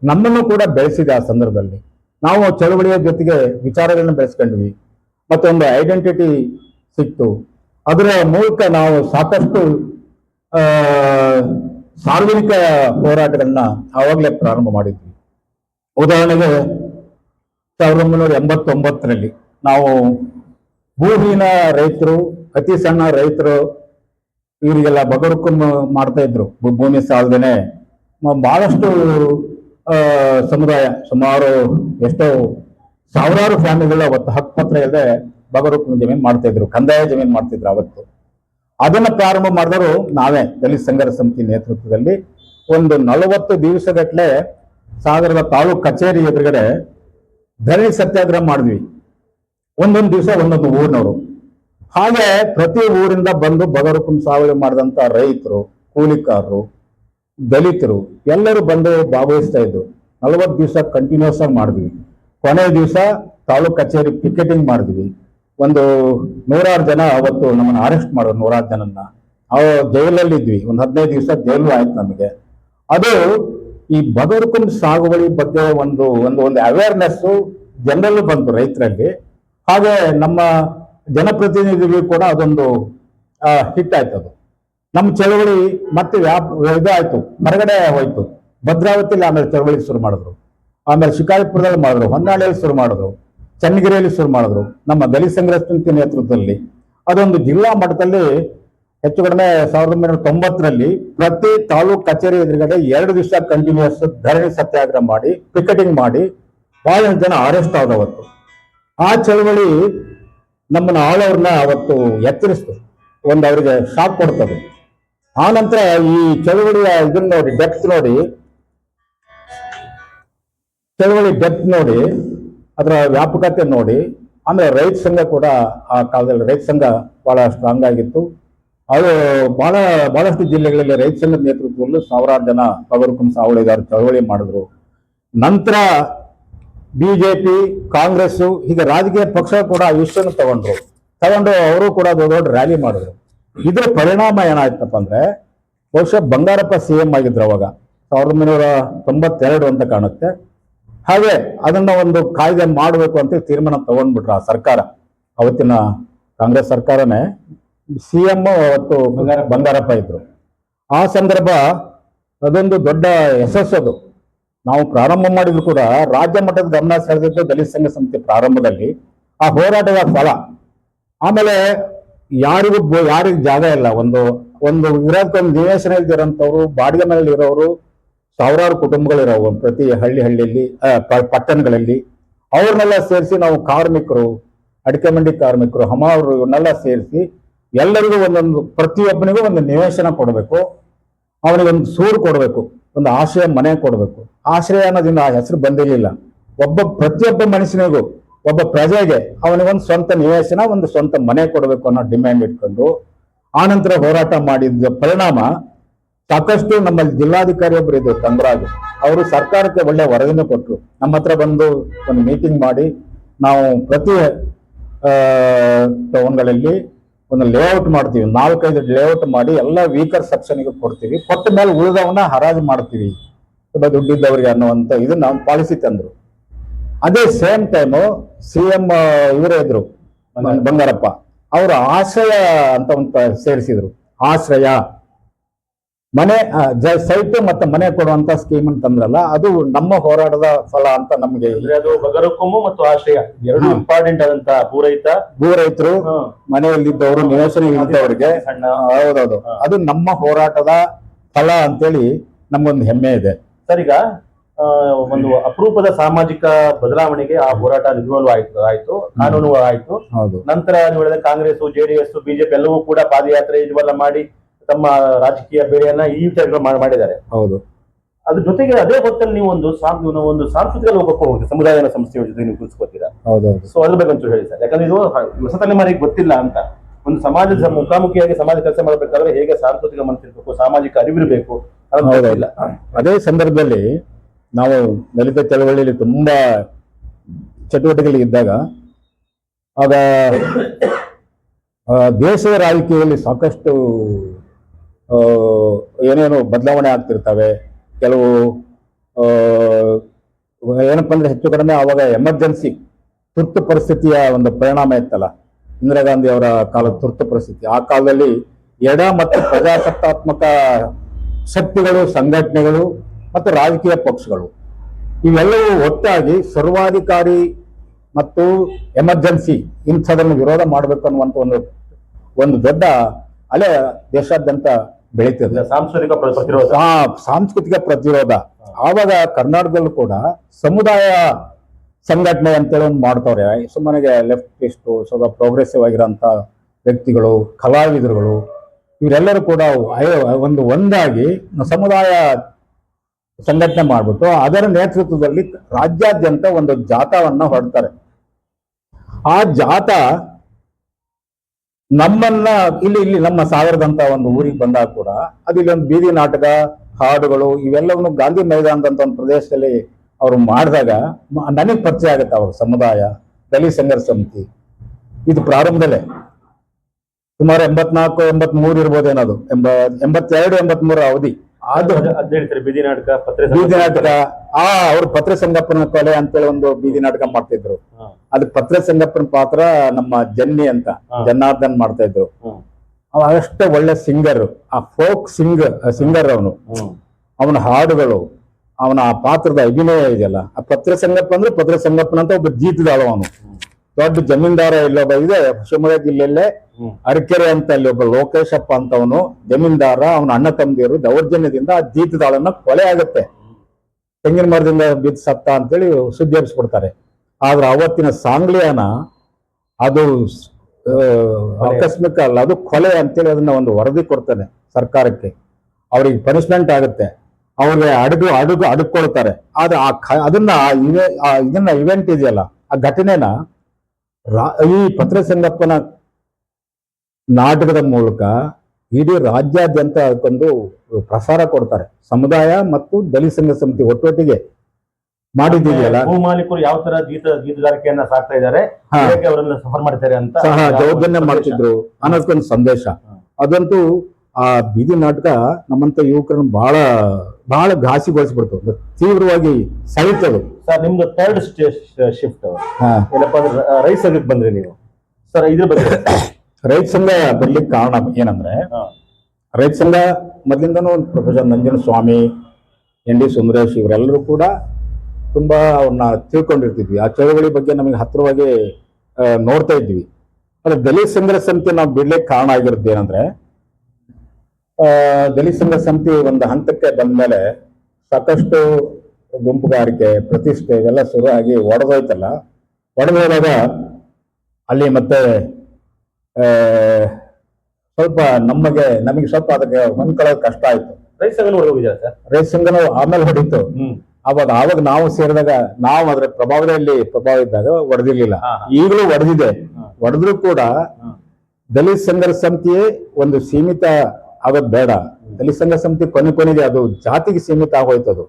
ನಮ್ಮನ್ನು ಕೂಡ ಬೆಳೆಸಿದೆ ಆ ಸಂದರ್ಭದಲ್ಲಿ. ನಾವು ಚಳವಳಿಯ ಜೊತೆಗೆ ವಿಚಾರಗಳನ್ನ ಬೆಳೆಸ್ಕೊಂಡ್ವಿ. ಮತ್ತೊಂದು ಐಡೆಂಟಿಟಿ ಸಿಕ್ತು. ಅದರ ಮೂಲಕ ನಾವು ಸಾಕಷ್ಟು ಸಾರ್ವಜನಿಕ ಹೋರಾಟಗಳನ್ನ ಆವಾಗಲೇ ಪ್ರಾರಂಭ ಮಾಡಿದ್ವಿ. ಉದಾಹರಣೆಗೆ ಸಾವಿರದ ಒಂಬೈನೂರ ಎಂಬತ್ತೊಂಬತ್ತರಲ್ಲಿ ನಾವು ಭೂಮಿನ ರೈತರು, ಅತಿ ಸಣ್ಣ ರೈತರು ಇವರಿಗೆಲ್ಲ ಬಗರ್ಕನ್ನು ಮಾಡ್ತಾ ಇದ್ರು. ಭೂಮಿ ಸಾಲದೇನೆ ಬಹಳಷ್ಟು ಸಮುದಾಯ ಸುಮಾರು ಎಷ್ಟೋ ಸಾವಿರಾರು ಫ್ಯಾಮಿಲಿಗಳು ಅವತ್ತು ಹಕ್ಕುಪತ್ರ ಇಲ್ಲದೆ ಬಗರುಕುಂ ಜಮೀನು ಮಾಡ್ತಾ ಇದ್ರು. ಕಂದಾಯ ಜಮೀನು ಮಾಡ್ತಿದ್ರು ಅವತ್ತು. ಅದನ್ನ ಪ್ರಾರಂಭ ಮಾಡಿದವರು ನಾವೇ, ದಲಿತ ಸಂಘರ್ಷ ಸಮಿತಿ ನೇತೃತ್ವದಲ್ಲಿ ಒಂದು ನಲವತ್ತು ದಿವಸಗಟ್ಟಲೆ ಸಾಗರದ ತಾಲೂಕ್ ಕಚೇರಿ ಎದುರುಗಡೆ ಧರಣಿ ಸತ್ಯಾಗ್ರಹ ಮಾಡಿದ್ವಿ. ಒಂದೊಂದು ದಿವಸ ಒಂದೊಂದು ಊರಿನವರು. ಹಾಗೆ ಪ್ರತಿ ಊರಿಂದ ಬಂದು ಬಗರುಕುಂ ಸಾವಯವ ಮಾಡಿದಂತ ರೈತರು, ಕೂಲಿಕಾರರು, ದಲಿತರು ಎಲ್ಲರೂ ಬಂದು ಭಾಗವಹಿಸ್ತಾ ಇದ್ರು. ನಲವತ್ತು ದಿವಸ ಕಂಟಿನ್ಯೂಸ್ ಆಗಿ ಮಾಡಿದ್ವಿ. ಕೊನೆ ದಿವಸ ತಾಲೂಕ್ ಕಚೇರಿ ಪಿಕೆಟಿಂಗ್ ಮಾಡಿದ್ವಿ. ಒಂದು ನೂರಾರು ಜನ ಅವತ್ತು ನಮ್ಮನ್ನ ಅರೆಸ್ಟ್ ಮಾಡೋರು ನೂರಾರು ಜನನ್ನ. ಅವ ಜೈಲಲ್ಲಿ ಇದ್ವಿ. ಒಂದು ಹದಿನೈದು ದಿವಸ ಜೈಲು ಆಯ್ತು ನಮಗೆ. ಅದು ಈ ಬಗರುಕುಂ ಸಾಗುವಳಿ ಬಗ್ಗೆ ಒಂದು ಒಂದು ಒಂದು ಅವೇರ್ನೆಸ್ ಜನರಲ್ಲೂ ಬಂತು ರೈತರಲ್ಲಿ. ಹಾಗೆ ನಮ್ಮ ಜನಪ್ರತಿನಿಧಿಗಳು ಕೂಡ ಅದೊಂದು ಹಿಟ್ ಆಯ್ತು ಅದು. ನಮ್ಮ ಚಳವಳಿ ಮತ್ತೆ ವ್ಯಾಪ, ಇದಾಯ್ತು. ಹೊರಗಡೆ ಹೋಯ್ತು. ಭದ್ರಾವತಿಯಲ್ಲಿ ಆಮೇಲೆ ಚಳವಳಿ ಶುರು ಮಾಡಿದ್ರು. ಆಮೇಲೆ ಶಿಕಾರಿಪುರದಲ್ಲಿ ಮಾಡಿದ್ರು. ಹೊನ್ನಾಳಿಯಲ್ಲಿ ಶುರು ಮಾಡಿದ್ರು. ಚನ್ನಗಿರಿಯಲ್ಲಿ ಶುರು ಮಾಡಿದ್ರು. ನಮ್ಮ ದಲಿತ ಸಂಘರ್ಷ ನೇತೃತ್ವದಲ್ಲಿ. ಅದೊಂದು ಜಿಲ್ಲಾ ಮಟ್ಟದಲ್ಲಿ ಹೆಚ್ಚು ಕಡಿಮೆ ಸಾವಿರದ ಒಂಬೈನೂರ ತೊಂಬತ್ತರಲ್ಲಿ ಪ್ರತಿ ತಾಲೂಕ್ ಕಚೇರಿ ಎದುರುಗಡೆ ಎರಡು ದಿವಸ ಕಂಟಿನ್ಯೂಸ್ ಧರಣಿ ಸತ್ಯಾಗ್ರಹ ಮಾಡಿ ಪಿಕೆಟಿಂಗ್ ಮಾಡಿ ಬಹಳ ಜನ ಅರೆಸ್ಟ್ ಆದ ಅವತ್ತು ಆ ಚಳವಳಿ ನಮ್ಮನ್ನ ಆಳವ್ರನ್ನ ಅವತ್ತು ಎತ್ತರಿಸ್ತು ಒಂದು ಅವರಿಗೆ ಶಾಕ್ ಕೊಡ್ತದೆ. ಆ ನಂತರ ಈ ಚಳವಳಿಯ ಇದನ್ನ ನೋಡಿ ಡೆಪ್ತ್ ನೋಡಿ, ಚಳವಳಿ ಡೆಪ್ತ್ ನೋಡಿ, ಅದರ ವ್ಯಾಪಕತೆ ನೋಡಿ, ಆಮೇಲೆ ರೈತ ಸಂಘ ಕೂಡ ಆ ಕಾಲದಲ್ಲಿ ರೈತ ಸಂಘ ಬಹಳ ಸ್ಟ್ರಾಂಗ್ ಆಗಿತ್ತು. ಅದು ಬಹಳ, ಬಹಳಷ್ಟು ಜಿಲ್ಲೆಗಳಲ್ಲಿ ರೈತ ಸಂಘದ ನೇತೃತ್ವದಲ್ಲೂ ಸಾವಿರಾರು ಜನ ಪವರ್ಕುಂ ಸಾವಳಿಗಾರ ಚಳವಳಿ ಮಾಡಿದ್ರು. ನಂತರ ಬಿಜೆಪಿ ಕಾಂಗ್ರೆಸ್ ಹೀಗೆ ರಾಜಕೀಯ ಪಕ್ಷ ಕೂಡ ವಿಷಯನ ತಗೊಂಡ್ರು. ತಗೊಂಡು ಅವರು ಕೂಡ ದೊಡ್ಡ ದೊಡ್ಡ ರ್ಯಾಲಿ ಮಾಡಿದ್ರು. ಇದರ ಪರಿಣಾಮ ಏನಾಯ್ತಪ್ಪ ಅಂದ್ರೆ, ಬಹುಶಃ ಬಂಗಾರಪ್ಪ ಸಿ ಎಂ ಆಗಿದ್ರು ಅವಾಗ, ಸಾವಿರದ ಒಂಬೈನೂರ ತೊಂಬತ್ತೆರಡು ಅಂತ ಕಾಣುತ್ತೆ. ಹಾಗೆ ಅದನ್ನ ಒಂದು ಕಾಯ್ದೆ ಮಾಡಬೇಕು ಅಂತ ತೀರ್ಮಾನ ತಗೊಂಡ್ಬಿಟ್ರು ಆ ಸರ್ಕಾರ. ಅವತ್ತಿನ ಕಾಂಗ್ರೆಸ್ ಸರ್ಕಾರನೇ. ಸಿ ಎಂ ಅವತ್ತು ಬಂಗಾರಪ್ಪ ಇದ್ರು. ಆ ಸಂದರ್ಭ ಅದೊಂದು ದೊಡ್ಡ ಯಶಸ್ಸು ಅದು. ನಾವು ಪ್ರಾರಂಭ ಮಾಡಿದ್ರು ಕೂಡ ರಾಜ್ಯ ಮಟ್ಟದ ಗಮನ ಸೆಳೆದಿದ್ದು ದಲಿತ ಸಂಘ ಸಂಸ್ಥೆ ಪ್ರಾರಂಭದಲ್ಲಿ ಆ ಹೋರಾಟದ ಫಲ. ಆಮೇಲೆ ಯಾರಿಗೂ ಯಾರಿಗೂ ಜಾಗ ಇಲ್ಲ. ಒಂದು ಒಂದು ಇರೋದಕ್ಕೊಂದು ನಿವೇಶನ ಇಲ್ದಿರೋಂಥವ್ರು ಬಾಡಿಗೆ ಮನೆಯಲ್ಲಿ ಇರೋರು, ಸಾವಿರಾರು ಕುಟುಂಬಗಳಿರೋವು ಪ್ರತಿ ಹಳ್ಳಿ ಹಳ್ಳಿಯಲ್ಲಿ ಪಟ್ಟಣಗಳಲ್ಲಿ. ಅವ್ರನ್ನೆಲ್ಲ ಸೇರಿಸಿ ನಾವು ಕಾರ್ಮಿಕರು, ಅಡಿಕೆ ಮಂಡಿ ಕಾರ್ಮಿಕರು ಹಮಾವರು ಇವನ್ನೆಲ್ಲ ಸೇರಿಸಿ ಎಲ್ಲರಿಗೂ ಒಂದೊಂದು, ಪ್ರತಿಯೊಬ್ಬನಿಗೂ ಒಂದು ನಿವೇಶನ ಕೊಡಬೇಕು. ಅವನಿಗೊಂದು ಸೂರು ಕೊಡಬೇಕು. ಒಂದು ಆಶ್ರಯ, ಮನೆ ಕೊಡಬೇಕು. ಆಶ್ರಯ ಅನ್ನೋದಿಂದ ಆ ಹೆಸರು ಬಂದಿರಲಿಲ್ಲ. ಒಬ್ಬ ಪ್ರತಿಯೊಬ್ಬ ಮನುಷ್ಯನಿಗೂ, ಒಬ್ಬ ಪ್ರಜೆಗೆ ಅವನಿಗೊಂದು ಸ್ವಂತ ನಿವೇಶನ, ಒಂದು ಸ್ವಂತ ಮನೆ ಕೊಡಬೇಕು ಅನ್ನೋ ಡಿಮ್ಯಾಂಡ್ ಇಟ್ಕೊಂಡು ಆನಂತರ ಹೋರಾಟ ಮಾಡಿದ ಪರಿಣಾಮ ಸಾಕಷ್ಟು ನಮ್ಮಲ್ಲಿ ಜಿಲ್ಲಾಧಿಕಾರಿ ಒಬ್ಬರು ತಂಗರಾಜು ಅವರು ಸರ್ಕಾರಕ್ಕೆ ಒಳ್ಳೆ ವರದಿನ ಕೊಟ್ಟರು ನಮ್ಮ ಹತ್ರ ಬಂದು ಒಂದು ಮೀಟಿಂಗ್ ಮಾಡಿ, ನಾವು ಪ್ರತಿ ಟೌನ್ಗಳಲ್ಲಿ ಒಂದು ಲೇಔಟ್ ಮಾಡ್ತೀವಿ. ನಾಲ್ಕೈದು ಲೇಔಟ್ ಮಾಡಿ ಎಲ್ಲ ವೀಕರ್ ಸೆಕ್ಷನ್ಗೆ ಕೊಡ್ತೀವಿ. ಕೊಟ್ಟ ಮೇಲೆ ಉಳಿದವನ್ನ ಹರಾಜು ಮಾಡ್ತೀವಿ. ತುಂಬ ದುಡ್ಡಿದ್ದವರಿಗೆ ಅನ್ನುವಂಥ ಇದನ್ನ ಪಾಲಿಸಿ ತಂದ್ರು. ಅದೇ ಸೇಮ್ ಟೈಮು ಸಿ ಎಂ ಇವರೇ ಇದ್ರು. ಬಂಗಾರಪ್ಪ. ಅವರು ಆಶ್ರಯ ಅಂತ ಒಂದು ಸೇರಿಸಿದ್ರು. ಆಶ್ರಯ. ಮನೆ ಸೈಟ್ ಮತ್ತೆ ಮನೆ ಕೊಡುವಂತ ಸ್ಕೀಮ್ ತಂದ್ರಲ್ಲ ಅದು ನಮ್ಮ ಹೋರಾಟದ ಫಲ ಅಂತ ನಮ್ಗೆ
ಅದು ಬಗರಕೊಮ್ಮು ಮತ್ತು ಆಶ್ರಯ. ಎರಡು ಇಂಪಾರ್ಟೆಂಟ್ ಆದಂತ ಭೂರೈತ
ಭೂ ರೈತರು ಮನೆಯಲ್ಲಿದ್ದವರು ನಿವೇಶನ ಇದ್ದವರಿಗೆ ಹೌದೌದು. ಅದು ನಮ್ಮ ಹೋರಾಟದ ಫಲ ಅಂತೇಳಿ ನಮ್ಗೊಂದು ಹೆಮ್ಮೆ ಇದೆ.
ಸರ್ ಈಗ ಒಂದು ಅಪರೂಪದ ಸಾಮಾಜಿಕ ಬದಲಾವಣೆಗೆ ಆ ಹೋರಾಟ ನಿಜವಲ್ಲೂ ಆಯ್ತು ಆಯ್ತು ಕಾನೂನು ಆಯ್ತು.
ಹೌದು.
ನಂತರ ನೀವು ಹೇಳಿದ ಕಾಂಗ್ರೆಸ್ ಜೆಡಿಎಸ್ ಬಿಜೆಪಿ ಎಲ್ಲವೂ ಕೂಡ ಪಾದಯಾತ್ರೆ ಇದುವೆಲ್ಲ ಮಾಡಿ ತಮ್ಮ ರಾಜಕೀಯ ಬೆಳೆಯನ್ನ ಈ ವಿಚಾರಗಳು ಮಾಡ್- ಮಾಡಿದ್ದಾರೆ.
ಹೌದು.
ಅದ್ರ ಜೊತೆಗೆ ಅದೇ ಹೊತ್ತಲ್ಲಿ ನೀವು ಒಂದು ಒಂದು ಸಾಂಸ್ಕೃತಿಕ ಲೋಕಕ್ಕೆ ಹೋಗಿ ಸಮುದಾಯದ ಸಂಸ್ಥೆಯ ಜೊತೆ ನೀವು
ಹೌದೌದು.
ಸೊ ಅದ್ರ ಬಗ್ಗೆ ಒಂಚೂರು ಹೇಳಿ ಸರ್. ಯಾಕಂದ್ರೆ ಇದು ಹೊಸ ತಲೆಮಾರಿಗೆ ಗೊತ್ತಿಲ್ಲ ಅಂತ. ಒಂದು ಸಮಾಜದ ಮುಖಾಮುಖಿಯಾಗಿ ಸಮಾಜ ಕೆಲಸ ಮಾಡಬೇಕಾದ್ರೆ ಹೇಗೆ ಸಾಂಸ್ಕೃತಿಕ ಮನಸ್ಸಿರ್ಬೇಕು ಸಾಮಾಜಿಕ ಅರಿವಿರಬೇಕು ಇಲ್ಲ.
ಅದೇ ಸಂದರ್ಭದಲ್ಲಿ ನಾವು ದಲಿತ ಚಳವಳಿಯಲ್ಲಿ ತುಂಬಾ ಚಟುವಟಿಕೆಗಳಿಗೆ ಇದ್ದಾಗ ಆಗ ದೇಶದ ರಾಜಕೀಯದಲ್ಲಿ ಸಾಕಷ್ಟು ಏನೇನು ಬದಲಾವಣೆ ಆಗ್ತಿರ್ತವೆ, ಕೆಲವು ಏನಪ್ಪ ಅಂದರೆ ಹೆಚ್ಚು ಕಡಿಮೆ ಅವಾಗ ಎಮರ್ಜೆನ್ಸಿ ತುರ್ತು ಪರಿಸ್ಥಿತಿಯ ಒಂದು ಪರಿಣಾಮ ಇತ್ತಲ್ಲ. ಇಂದಿರಾ ಗಾಂಧಿ ಅವರ ಕಾಲದ ತುರ್ತು ಪರಿಸ್ಥಿತಿ. ಆ ಕಾಲದಲ್ಲಿ ಎಡ ಮತ್ತು ಪ್ರಜಾಸತ್ತಾತ್ಮಕ ಶಕ್ತಿಗಳು, ಸಂಘಟನೆಗಳು ಮತ್ತು ರಾಜಕೀಯ ಪಕ್ಷಗಳು, ಇವೆಲ್ಲವೂ ಒಟ್ಟಾಗಿ ಸರ್ವಾಧಿಕಾರಿ ಮತ್ತು ಎಮರ್ಜೆನ್ಸಿ ಇಂಥದನ್ನು ವಿರೋಧ ಮಾಡಬೇಕು ಅನ್ನುವಂಥ ಒಂದು ಒಂದು ದೊಡ್ಡ ಅಲೆ ದೇಶಾದ್ಯಂತ ಬೆಳೀತಿದೆ.
ಸಾಂಸ್ಕೃತಿಕ ಪ್ರತಿರೋಧ.
ಆ ಸಾಂಸ್ಕೃತಿಕ ಪ್ರತಿರೋಧ. ಆವಾಗ ಕರ್ನಾಟಕದಲ್ಲೂ ಕೂಡ ಸಮುದಾಯ ಸಂಘಟನೆ ಅಂತೇಳಿ ಒಂದು ಮಾಡ್ತವ್ರೆ. ಸುಮ್ಮನೆಗೆ ಲೆಫ್ಟಿಸ್ಟು ಸ್ವಲ್ಪ ಪ್ರೋಗ್ರೆಸಿವ್ ಆಗಿರೋಂಥ ವ್ಯಕ್ತಿಗಳು ಕಲಾವಿದರುಗಳು ಇವರೆಲ್ಲರೂ ಕೂಡ ಒಂದು ಒಂದಾಗಿ ಸಮುದಾಯ ಸಂಘಟನೆ ಮಾಡ್ಬಿಟ್ಟು ಅದರ ನೇತೃತ್ವದಲ್ಲಿ ರಾಜ್ಯಾದ್ಯಂತ ಒಂದು ಜಾತವನ್ನ ಹೊರಡ್ತಾರೆ ಆ ಜಾಥಾ ನಮ್ಮನ್ನ ಇಲ್ಲಿ ಇಲ್ಲಿ ನಮ್ಮ ಸಾಗರದಂತ ಒಂದು ಊರಿಗೆ ಬಂದಾಗ ಕೂಡ ಅದು ಒಂದು ಬೀದಿ ನಾಟಕ, ಹಾಡುಗಳು ಇವೆಲ್ಲವನ್ನು ಗಾಂಧಿ ಮೈದಾನದಂತ ಒಂದು ಪ್ರದೇಶದಲ್ಲಿ ಅವರು ಮಾಡಿದಾಗ ನನಗೆ ಪರಿಚಯ ಆಗುತ್ತೆ ಅವ್ರ ಸಮುದಾಯ, ದಲಿತ ಸಂಘರ್ಷ ಸಮಿತಿ. ಇದು ಪ್ರಾರಂಭದಲ್ಲೇ. ಸುಮಾರು ಎಂಬತ್ನಾಲ್ಕು ಎಂಬತ್ ಮೂರು ಇರ್ಬೋದೇನದು? ಎಂಬ ಎಂಬತ್ತೆರಡು ಎಂಬತ್ಮೂರ ಅವಧಿ. ಅದು
ಅದ್ ಹೇಳ್ತಾರೆ ಬೀದಿ ನಾಟಕ ಪತ್ರ
ಬೀದಿ ನಾಟಕ. ಆ ಅವ್ರು ಪತ್ರ ಸಂಗಪ್ಪನ ಕೊಲೆ ಅಂತೇಳಿ ಒಂದು ಬೀದಿ ನಾಟಕ ಮಾಡ್ತಿದ್ರು.
ಇದ್ರು
ಅದು ಪತ್ರ ಸಂಗಪ್ಪನ ಪಾತ್ರ ನಮ್ಮ ಜನ್ನಿ ಅಂತ. ಜನಾರ್ದನ್ ಮಾಡ್ತಾ ಇದ್ರು
ಹ್ಮ್.
ಅವ ಅಷ್ಟೇ ಒಳ್ಳೆ ಸಿಂಗರ್. ಆ ಫೋಕ್ ಸಿಂಗರ್ ಸಿಂಗರ್ ಅವನು. ಅವನ ಹಾಡುಗಳು ಅವನ ಆ ಪಾತ್ರದ ಅಭಿನಯ ಇದೆಯಲ್ಲ ಆ ಪತ್ರ ಸಂಗಪ್ಪ ಅಂದ್ರೆ ಪತ್ರ ಸಂಗಪ್ಪನ ಅಂತ ಒಬ್ಬ ಜೀತದ ಅವನು ದೊಡ್ಡ ಜಮೀನ್ದಾರ ಇಲ್ಲೊಬ್ಬ ಇದೆ ಶಿವಮೊಗ್ಗ ಜಿಲ್ಲೆಯಲ್ಲೇ
ಹ್ಮ್.
ಅರಕೆರೆ ಅಂತ ಅಲ್ಲಿ ಒಬ್ಬ ಲೋಕೇಶಪ್ಪ ಅಂತವನು ಜಮೀನ್ದಾರ ಅವನ ಅಣ್ಣ ತಮ್ಮದಿರು ದೌರ್ಜನ್ಯದಿಂದ ಆ ಜೀತದಾಳನ್ನ ಕೊಲೆ ಆಗುತ್ತೆ. ತೆಂಗಿನ ಮರದಿಂದ ಬಿದ್ದು ಸತ್ತ ಅಂತೇಳಿ ಸುದ್ದಿ ಹಬ್ಬಿಸ್ಬಿಡ್ತಾರೆ ಆದ್ರೆ ಅವತ್ತಿನ ಸಾಂಗ್ಲಿಯಾನ ಅದು ಆಕಸ್ಮಿಕ ಅಲ್ಲ ಅದು ಕೊಲೆ ಅಂತೇಳಿ ಅದನ್ನ ಒಂದು ವರದಿ ಕೊಡ್ತಾನೆ ಸರ್ಕಾರಕ್ಕೆ. ಅವ್ರಿಗೆ ಪನಿಷ್ಮೆಂಟ್ ಆಗುತ್ತೆ. ಅವ್ರಿಗೆ ಅಡುಗು ಅಡುಗು ಅಡುಕೊಳ್ತಾರೆ ಆದ್ರೆ ಆ ಅದನ್ನ ಇವೆ- ಇದನ್ನ ಇವೆಂಟ್ ಇದೆಯಲ್ಲ ಆ ಘಟನೆನ ಈ ಪತ್ರಸಂಗಪ್ಪನ ನಾಟಕದ ಮೂಲಕ ಇಡೀ ರಾಜ್ಯಾದ್ಯಂತ ಅದಕ್ಕೊಂದು ಪ್ರಸಾರ ಕೊಡ್ತಾರೆ. ಸಮುದಾಯ ಮತ್ತು ದಲಿತ ಸಂಘ ಸಮಿತಿ ಒಟ್ಟೊಟ್ಟಿಗೆ ಮಾಡಿದ್ದೀವಿ
ಭೂ ಮಾಲೀಕರು ಯಾವ ತರ ಗೀತ ಗೀತಗಾರಿಕೆಯನ್ನ ಸಾಕ್ತಾ ಇದ್ದಾರೆ ಅವರನ್ನ ಸಫರ್ ಮಾಡ್ತಾರೆ ಅಂತ
ಸಹ ದೌರ್ಜನ್ಯ ಮಾಡ್ತಿದ್ರು ಅನ್ನೋದಕ್ಕೊಂದು ಸಂದೇಶ. ಅದಂತೂ ಆ ಬೀದಿ ನಾಟಕ ನಮ್ಮಂತ ಯುವಕರನ್ನು ಬಹಳ ಬಹಳ ಘಾಸಿಗೊಳಿಸ್ಬಿಡ್ತು. ತೀವ್ರವಾಗಿ ಸಹಿತದು
ಸರ್ ನಿಮ್ದು ಥರ್ಡ್ ಶಿಫ್ಟ್
ಏನಪ್ಪ
ಏನಪ್ಪಾ ಅಂದ್ರೆ ರೈತ ಸಂಘಕ್ಕೆ ಬಂದ್ರಿ ನೀವು. ಸರ್ ಇದ್ರ ಬಗ್ಗೆ.
ರೈತ ಸಂಘ ಬರ್ಲಿಕ್ಕೆ ಕಾರಣ ಏನಂದ್ರೆ. ರೈತ ಸಂಘ ಮೊದಲಿಂದನೂ professor Nanjundaswamy N D Sundaresh ಇವರೆಲ್ಲರೂ ಕೂಡ ತುಂಬಾ ಅವ್ರನ್ನ ತಿಳ್ಕೊಂಡಿರ್ತಿದ್ವಿ. ಆ ಚಳವಳಿ ಬಗ್ಗೆ ನಮಗೆ ಹತ್ತಿರವಾಗಿ ನೋಡ್ತಾ ಇದ್ವಿ. ಅದೇ ದಲಿತ ಸಂಘ ಸಮಿತಿ ನಾವು ಬಿಡ್ಲಿಕ್ಕೆ ಕಾರಣ ಆಗಿರೋದು ಏನಂದ್ರೆ ದಲಿತ ಸಂಘ ಸಮಿತಿ ಒಂದು ಹಂತಕ್ಕೆ ಬಂದ್ಮೇಲೆ ಸಾಕಷ್ಟು ಗುಂಪುಗಾರಿಕೆ ಪ್ರತಿಷ್ಠೆ ಇವೆಲ್ಲ ಶುರು ಆಗಿ ಒಡೆದೋಯ್ತಲ್ಲ. ಒಡೆದೋದಾಗ ಅಲ್ಲಿ ಮತ್ತೆ ಸ್ವಲ್ಪ ನಮಗೆ ನಮಗೆ ಸ್ವಲ್ಪ ಅದಕ್ಕೆ ಹೊಂದ್ಕೊಳ್ಳೋದು ಕಷ್ಟ ಆಯ್ತು.
ರೈತ
ರೈತ ಸಂಘನೂ ಆಮೇಲೆ ಹೊಡಿತು. ಅವಾಗ ಆವಾಗ ನಾವು ಸೇರಿದಾಗ ನಾವು ಅದರ ಪ್ರಭಾವದಲ್ಲಿ ಪ್ರಭಾವ ಇದ್ದಾಗ ಒಡೆದಿರ್ಲಿಲ್ಲ. ಈಗಲೂ ಒಡೆದಿದೆ. ಒಡೆದ್ರು ಕೂಡ ದಲಿತ ಸಂಘ ಸಮಿತಿಯೇ ಒಂದು ಸೀಮಿತ ಆಗೋದ್ ಬೇಡ. ದಲಿತ ಸಂಘ ಸಮಿತಿ ಕೊನೆ ಕೊನೆಗೆ ಅದು ಜಾತಿಗೆ ಸೀಮಿತ ಆಗೋಯ್ತು ಅದು.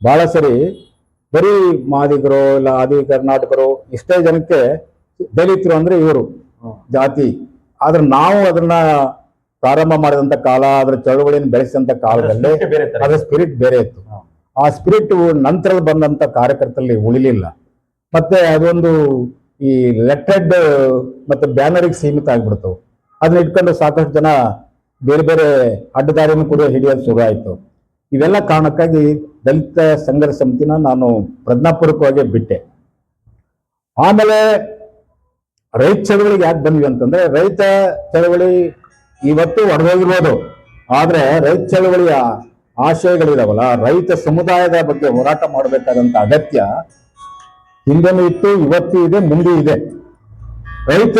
ಬಹಳ ಸರಿ ಬರೀ ಮಾದಿಗರು ಇಲ್ಲ ಆದಿ ಕರ್ನಾಟಕರು ಇಷ್ಟೇ ಜನಕ್ಕೆ ದಲಿತರು ಅಂದ್ರೆ ಇವರು ಜಾತಿ. ಆದ್ರೆ ನಾವು ಅದನ್ನ ಪ್ರಾರಂಭ ಮಾಡಿದಂತ ಕಾಲ ಅದ್ರ ಚಳುವಳಿಯನ್ನು ಬೆಳೆಸಿದಂತ ಕಾಲದಲ್ಲಿ ಅದರ ಸ್ಪಿರಿಟ್ ಬೇರೆ ಇತ್ತು. ಆ ಸ್ಪಿರಿಟ್ ನಂತರ ಬಂದಂತ ಕಾರ್ಯಕರ್ತರಲ್ಲಿ ಉಳಿಲಿಲ್ಲ. ಮತ್ತೆ ಅದೊಂದು ಈ ಲೆಟ್ರೆಡ್ ಮತ್ತೆ ಬ್ಯಾನರಿಗೆ ಸೀಮಿತ ಆಗ್ಬಿಡ್ತು. ಅದನ್ನ ಇಟ್ಕೊಂಡು ಸಾಕಷ್ಟು ಜನ ಬೇರೆ ಬೇರೆ ಅಡ್ಡದಾರಿನೂ ಕೂಡ ಹಿಡಿಯೋದು ಶುರು ಆಯಿತು. ಇವೆಲ್ಲ ಕಾರಣಕ್ಕಾಗಿ ದಲಿತ ಸಂಘರ್ಷ ಸಮಿತಿನ ನಾನು ಪ್ರಜ್ಞಾಪೂರ್ವಕವಾಗಿ ಬಿಟ್ಟೆ. ಆಮೇಲೆ ರೈತ ಚಳವಳಿಗೆ ಯಾಕೆ ಬಂದ್ವಿ ಅಂತಂದ್ರೆ ರೈತ ಚಳವಳಿ ಇವತ್ತು ಒಡೆದೋಗಿರ್ಬೋದು. ಆದ್ರೆ ರೈತ ಚಳವಳಿಯ ಆಶಯಗಳಿದಾವಲ್ಲ, ರೈತ ಸಮುದಾಯದ ಬಗ್ಗೆ ಹೋರಾಟ ಮಾಡಬೇಕಾದಂತ ಅಗತ್ಯ ಹಿಂದೆನೂ ಇತ್ತು, ಇವತ್ತು ಇದೆ, ಮುಂದೆ ಇದೆ. ರೈತ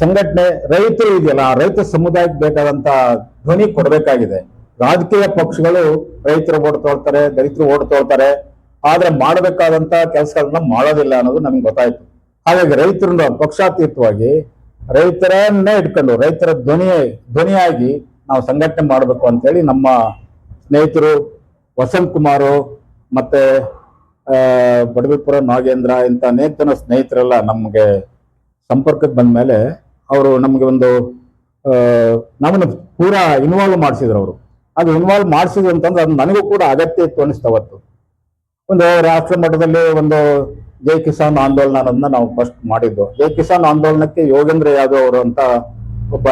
ಸಂಘಟನೆ ರೈತರು ಇದೆಯಲ್ಲ, ಆ ರೈತ ಸಮುದಾಯಕ್ಕೆ ಬೇಕಾದಂತ ಧ್ವನಿ ಕೊಡಬೇಕಾಗಿದೆ. ರಾಜಕೀಯ ಪಕ್ಷಗಳು ರೈತರು ಓಟ್ ತೊಳ್ತಾರೆ, ದಲಿತರು ಓಟ್ ತೊಳ್ತಾರೆ, ಆದ್ರೆ ಮಾಡಬೇಕಾದಂತ ಕೆಲಸಗಳನ್ನ ಮಾಡೋದಿಲ್ಲ ಅನ್ನೋದು ನಮ್ಗೆ ಗೊತ್ತಾಯ್ತು. ಹಾಗಾಗಿ ರೈತರನ್ನ ಪಕ್ಷಾತೀತವಾಗಿ ರೈತರನ್ನೇ ಇಟ್ಕೊಂಡು, ರೈತರ ಧ್ವನಿ, ಧ್ವನಿಯಾಗಿ ನಾವು ಸಂಘಟನೆ ಮಾಡಬೇಕು ಅಂತೇಳಿ ನಮ್ಮ ಸ್ನೇಹಿತರು ವಸಂತ್ ಕುಮಾರು ಮತ್ತೆ ಬಡವಿಪುರ ನಾಗೇಂದ್ರ ಇಂಥ ನೇತನ ಸ್ನೇಹಿತರೆಲ್ಲ ನಮಗೆ ಸಂಪರ್ಕಕ್ಕೆ ಬಂದ ಮೇಲೆ ಅವರು ನಮಗೆ ಒಂದು ನಮ್ಮನ್ನ ಪೂರಾ ಇನ್ವಾಲ್ವ್ ಮಾಡಿಸಿದ್ರು ಅವರು. ಅದು ಇನ್ವಾಲ್ವ್ ಮಾಡಿಸಿದ್ರು ಅಂತಂದ್ರೆ ಅದು ನನಗೂ ಕೂಡ ಅಗತ್ಯ ಇತ್ತು ಅನಿಸ್ತು ಅವತ್ತು. ಒಂದು ರಾಷ್ಟ್ರ ಮಟ್ಟದಲ್ಲಿ ಒಂದು ಜೈ ಕಿಸಾನ್ ಆಂದೋಲನ ಅನ್ನೋದನ್ನ ನಾವು ಫಸ್ಟ್ ಮಾಡಿದ್ದು. ಜೈ ಕಿಸಾನ್ ಆಂದೋಲನಕ್ಕೆ ಯೋಗೇಂದ್ರ ಯಾದವ್ ಅವರು ಅಂತ ಒಬ್ಬ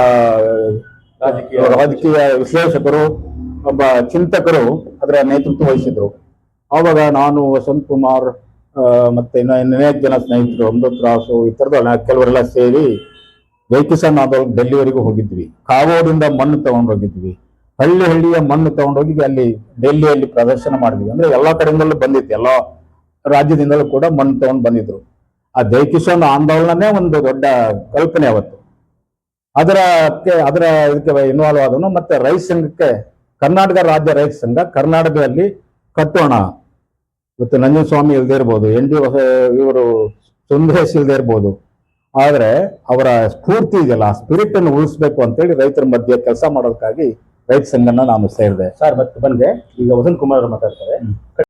ರಾಜಕೀಯ-
ರಾಜಕೀಯ ವಿಶ್ಲೇಷಕರು ಒಬ್ಬ ಚಿಂತಕರು ಅದರ ನೇತೃತ್ವ ವಹಿಸಿದ್ರು. ಆವಾಗ ನಾನು ವಸಂತ್ ಕುಮಾರ್ ಮತ್ತೆ ಇನ್ನು ಜನ ಸ್ನೇಹಿತರು ಅಮೃತ್ ರಾಸು ಈ ಥರದ ಕೆಲವರೆಲ್ಲ ಸೇರಿ ಜೈ ಕಿಸಾನ್ ಆಂದೋಲನ ಡೆಲ್ಲಿವರೆಗೂ ಹೋಗಿದ್ವಿ. ಕಾವೋದಿಂದ ಮಣ್ಣು ತಗೊಂಡೋಗಿದ್ವಿ. ಹಳ್ಳಿ ಹಳ್ಳಿಯ ಮಣ್ಣು ತಗೊಂಡೋಗಿ ಅಲ್ಲಿ ಡೆಲ್ಲಿಯಲ್ಲಿ ಪ್ರದರ್ಶನ ಮಾಡಿದ್ವಿ. ಅಂದ್ರೆ ಎಲ್ಲಾ ಕಡೆಯಿಂದಲೂ ಬಂದಿತ್ತು. ಎಲ್ಲ ರಾಜ್ಯದಿಂದಲೂ ಕೂಡ ಮಣ್ಣು ತಗೊಂಡು ಬಂದಿದ್ರು. ಆ ಜೈ ಕಿಸಾನ್ ಆಂದೋಲನನೇ ಒಂದು ದೊಡ್ಡ ಕಲ್ಪನೆ ಅವತ್ತು. ಅದರಕ್ಕೆ ಅದರ ಇದಕ್ಕೆ ಇನ್ವಾಲ್ವ್ ಆದನು ಮತ್ತೆ ರೈತ ಸಂಘಕ್ಕೆ, ಕರ್ನಾಟಕ ರಾಜ್ಯ ರೈತ ಸಂಘ ಕರ್ನಾಟಕದಲ್ಲಿ ಕಟ್ಟೋಣ. ಇವತ್ತು ನಂಜನಸ್ವಾಮಿ ಇಲ್ದೇ ಇರ್ಬೋದು, ಎನ್ ಡಿ ಇವರು ಸುಂದರೇಶ್ ಇಲ್ದೇ ಇರ್ಬೋದು. ಆದ್ರೆ ಅವರ ಸ್ಫೂರ್ತಿ ಇದೆಯಲ್ಲ ಆ ಸ್ಪಿರಿಟ್ ಅನ್ನು ಉಳಿಸ್ಬೇಕು ಅಂತೇಳಿ ರೈತರ ಮಧ್ಯೆ ಕೆಲಸ ಮಾಡೋದಕ್ಕಾಗಿ ರೈತ ಸಂಘನ ನಾನು ಸೇರಿದೆ.
ಸರ್ ಮತ್ತೆ ಬಂದೆ. ಈಗ ವಸಂತ್ ಕುಮಾರ್ ಅವರು ಮಾತಾಡ್ತಾರೆ.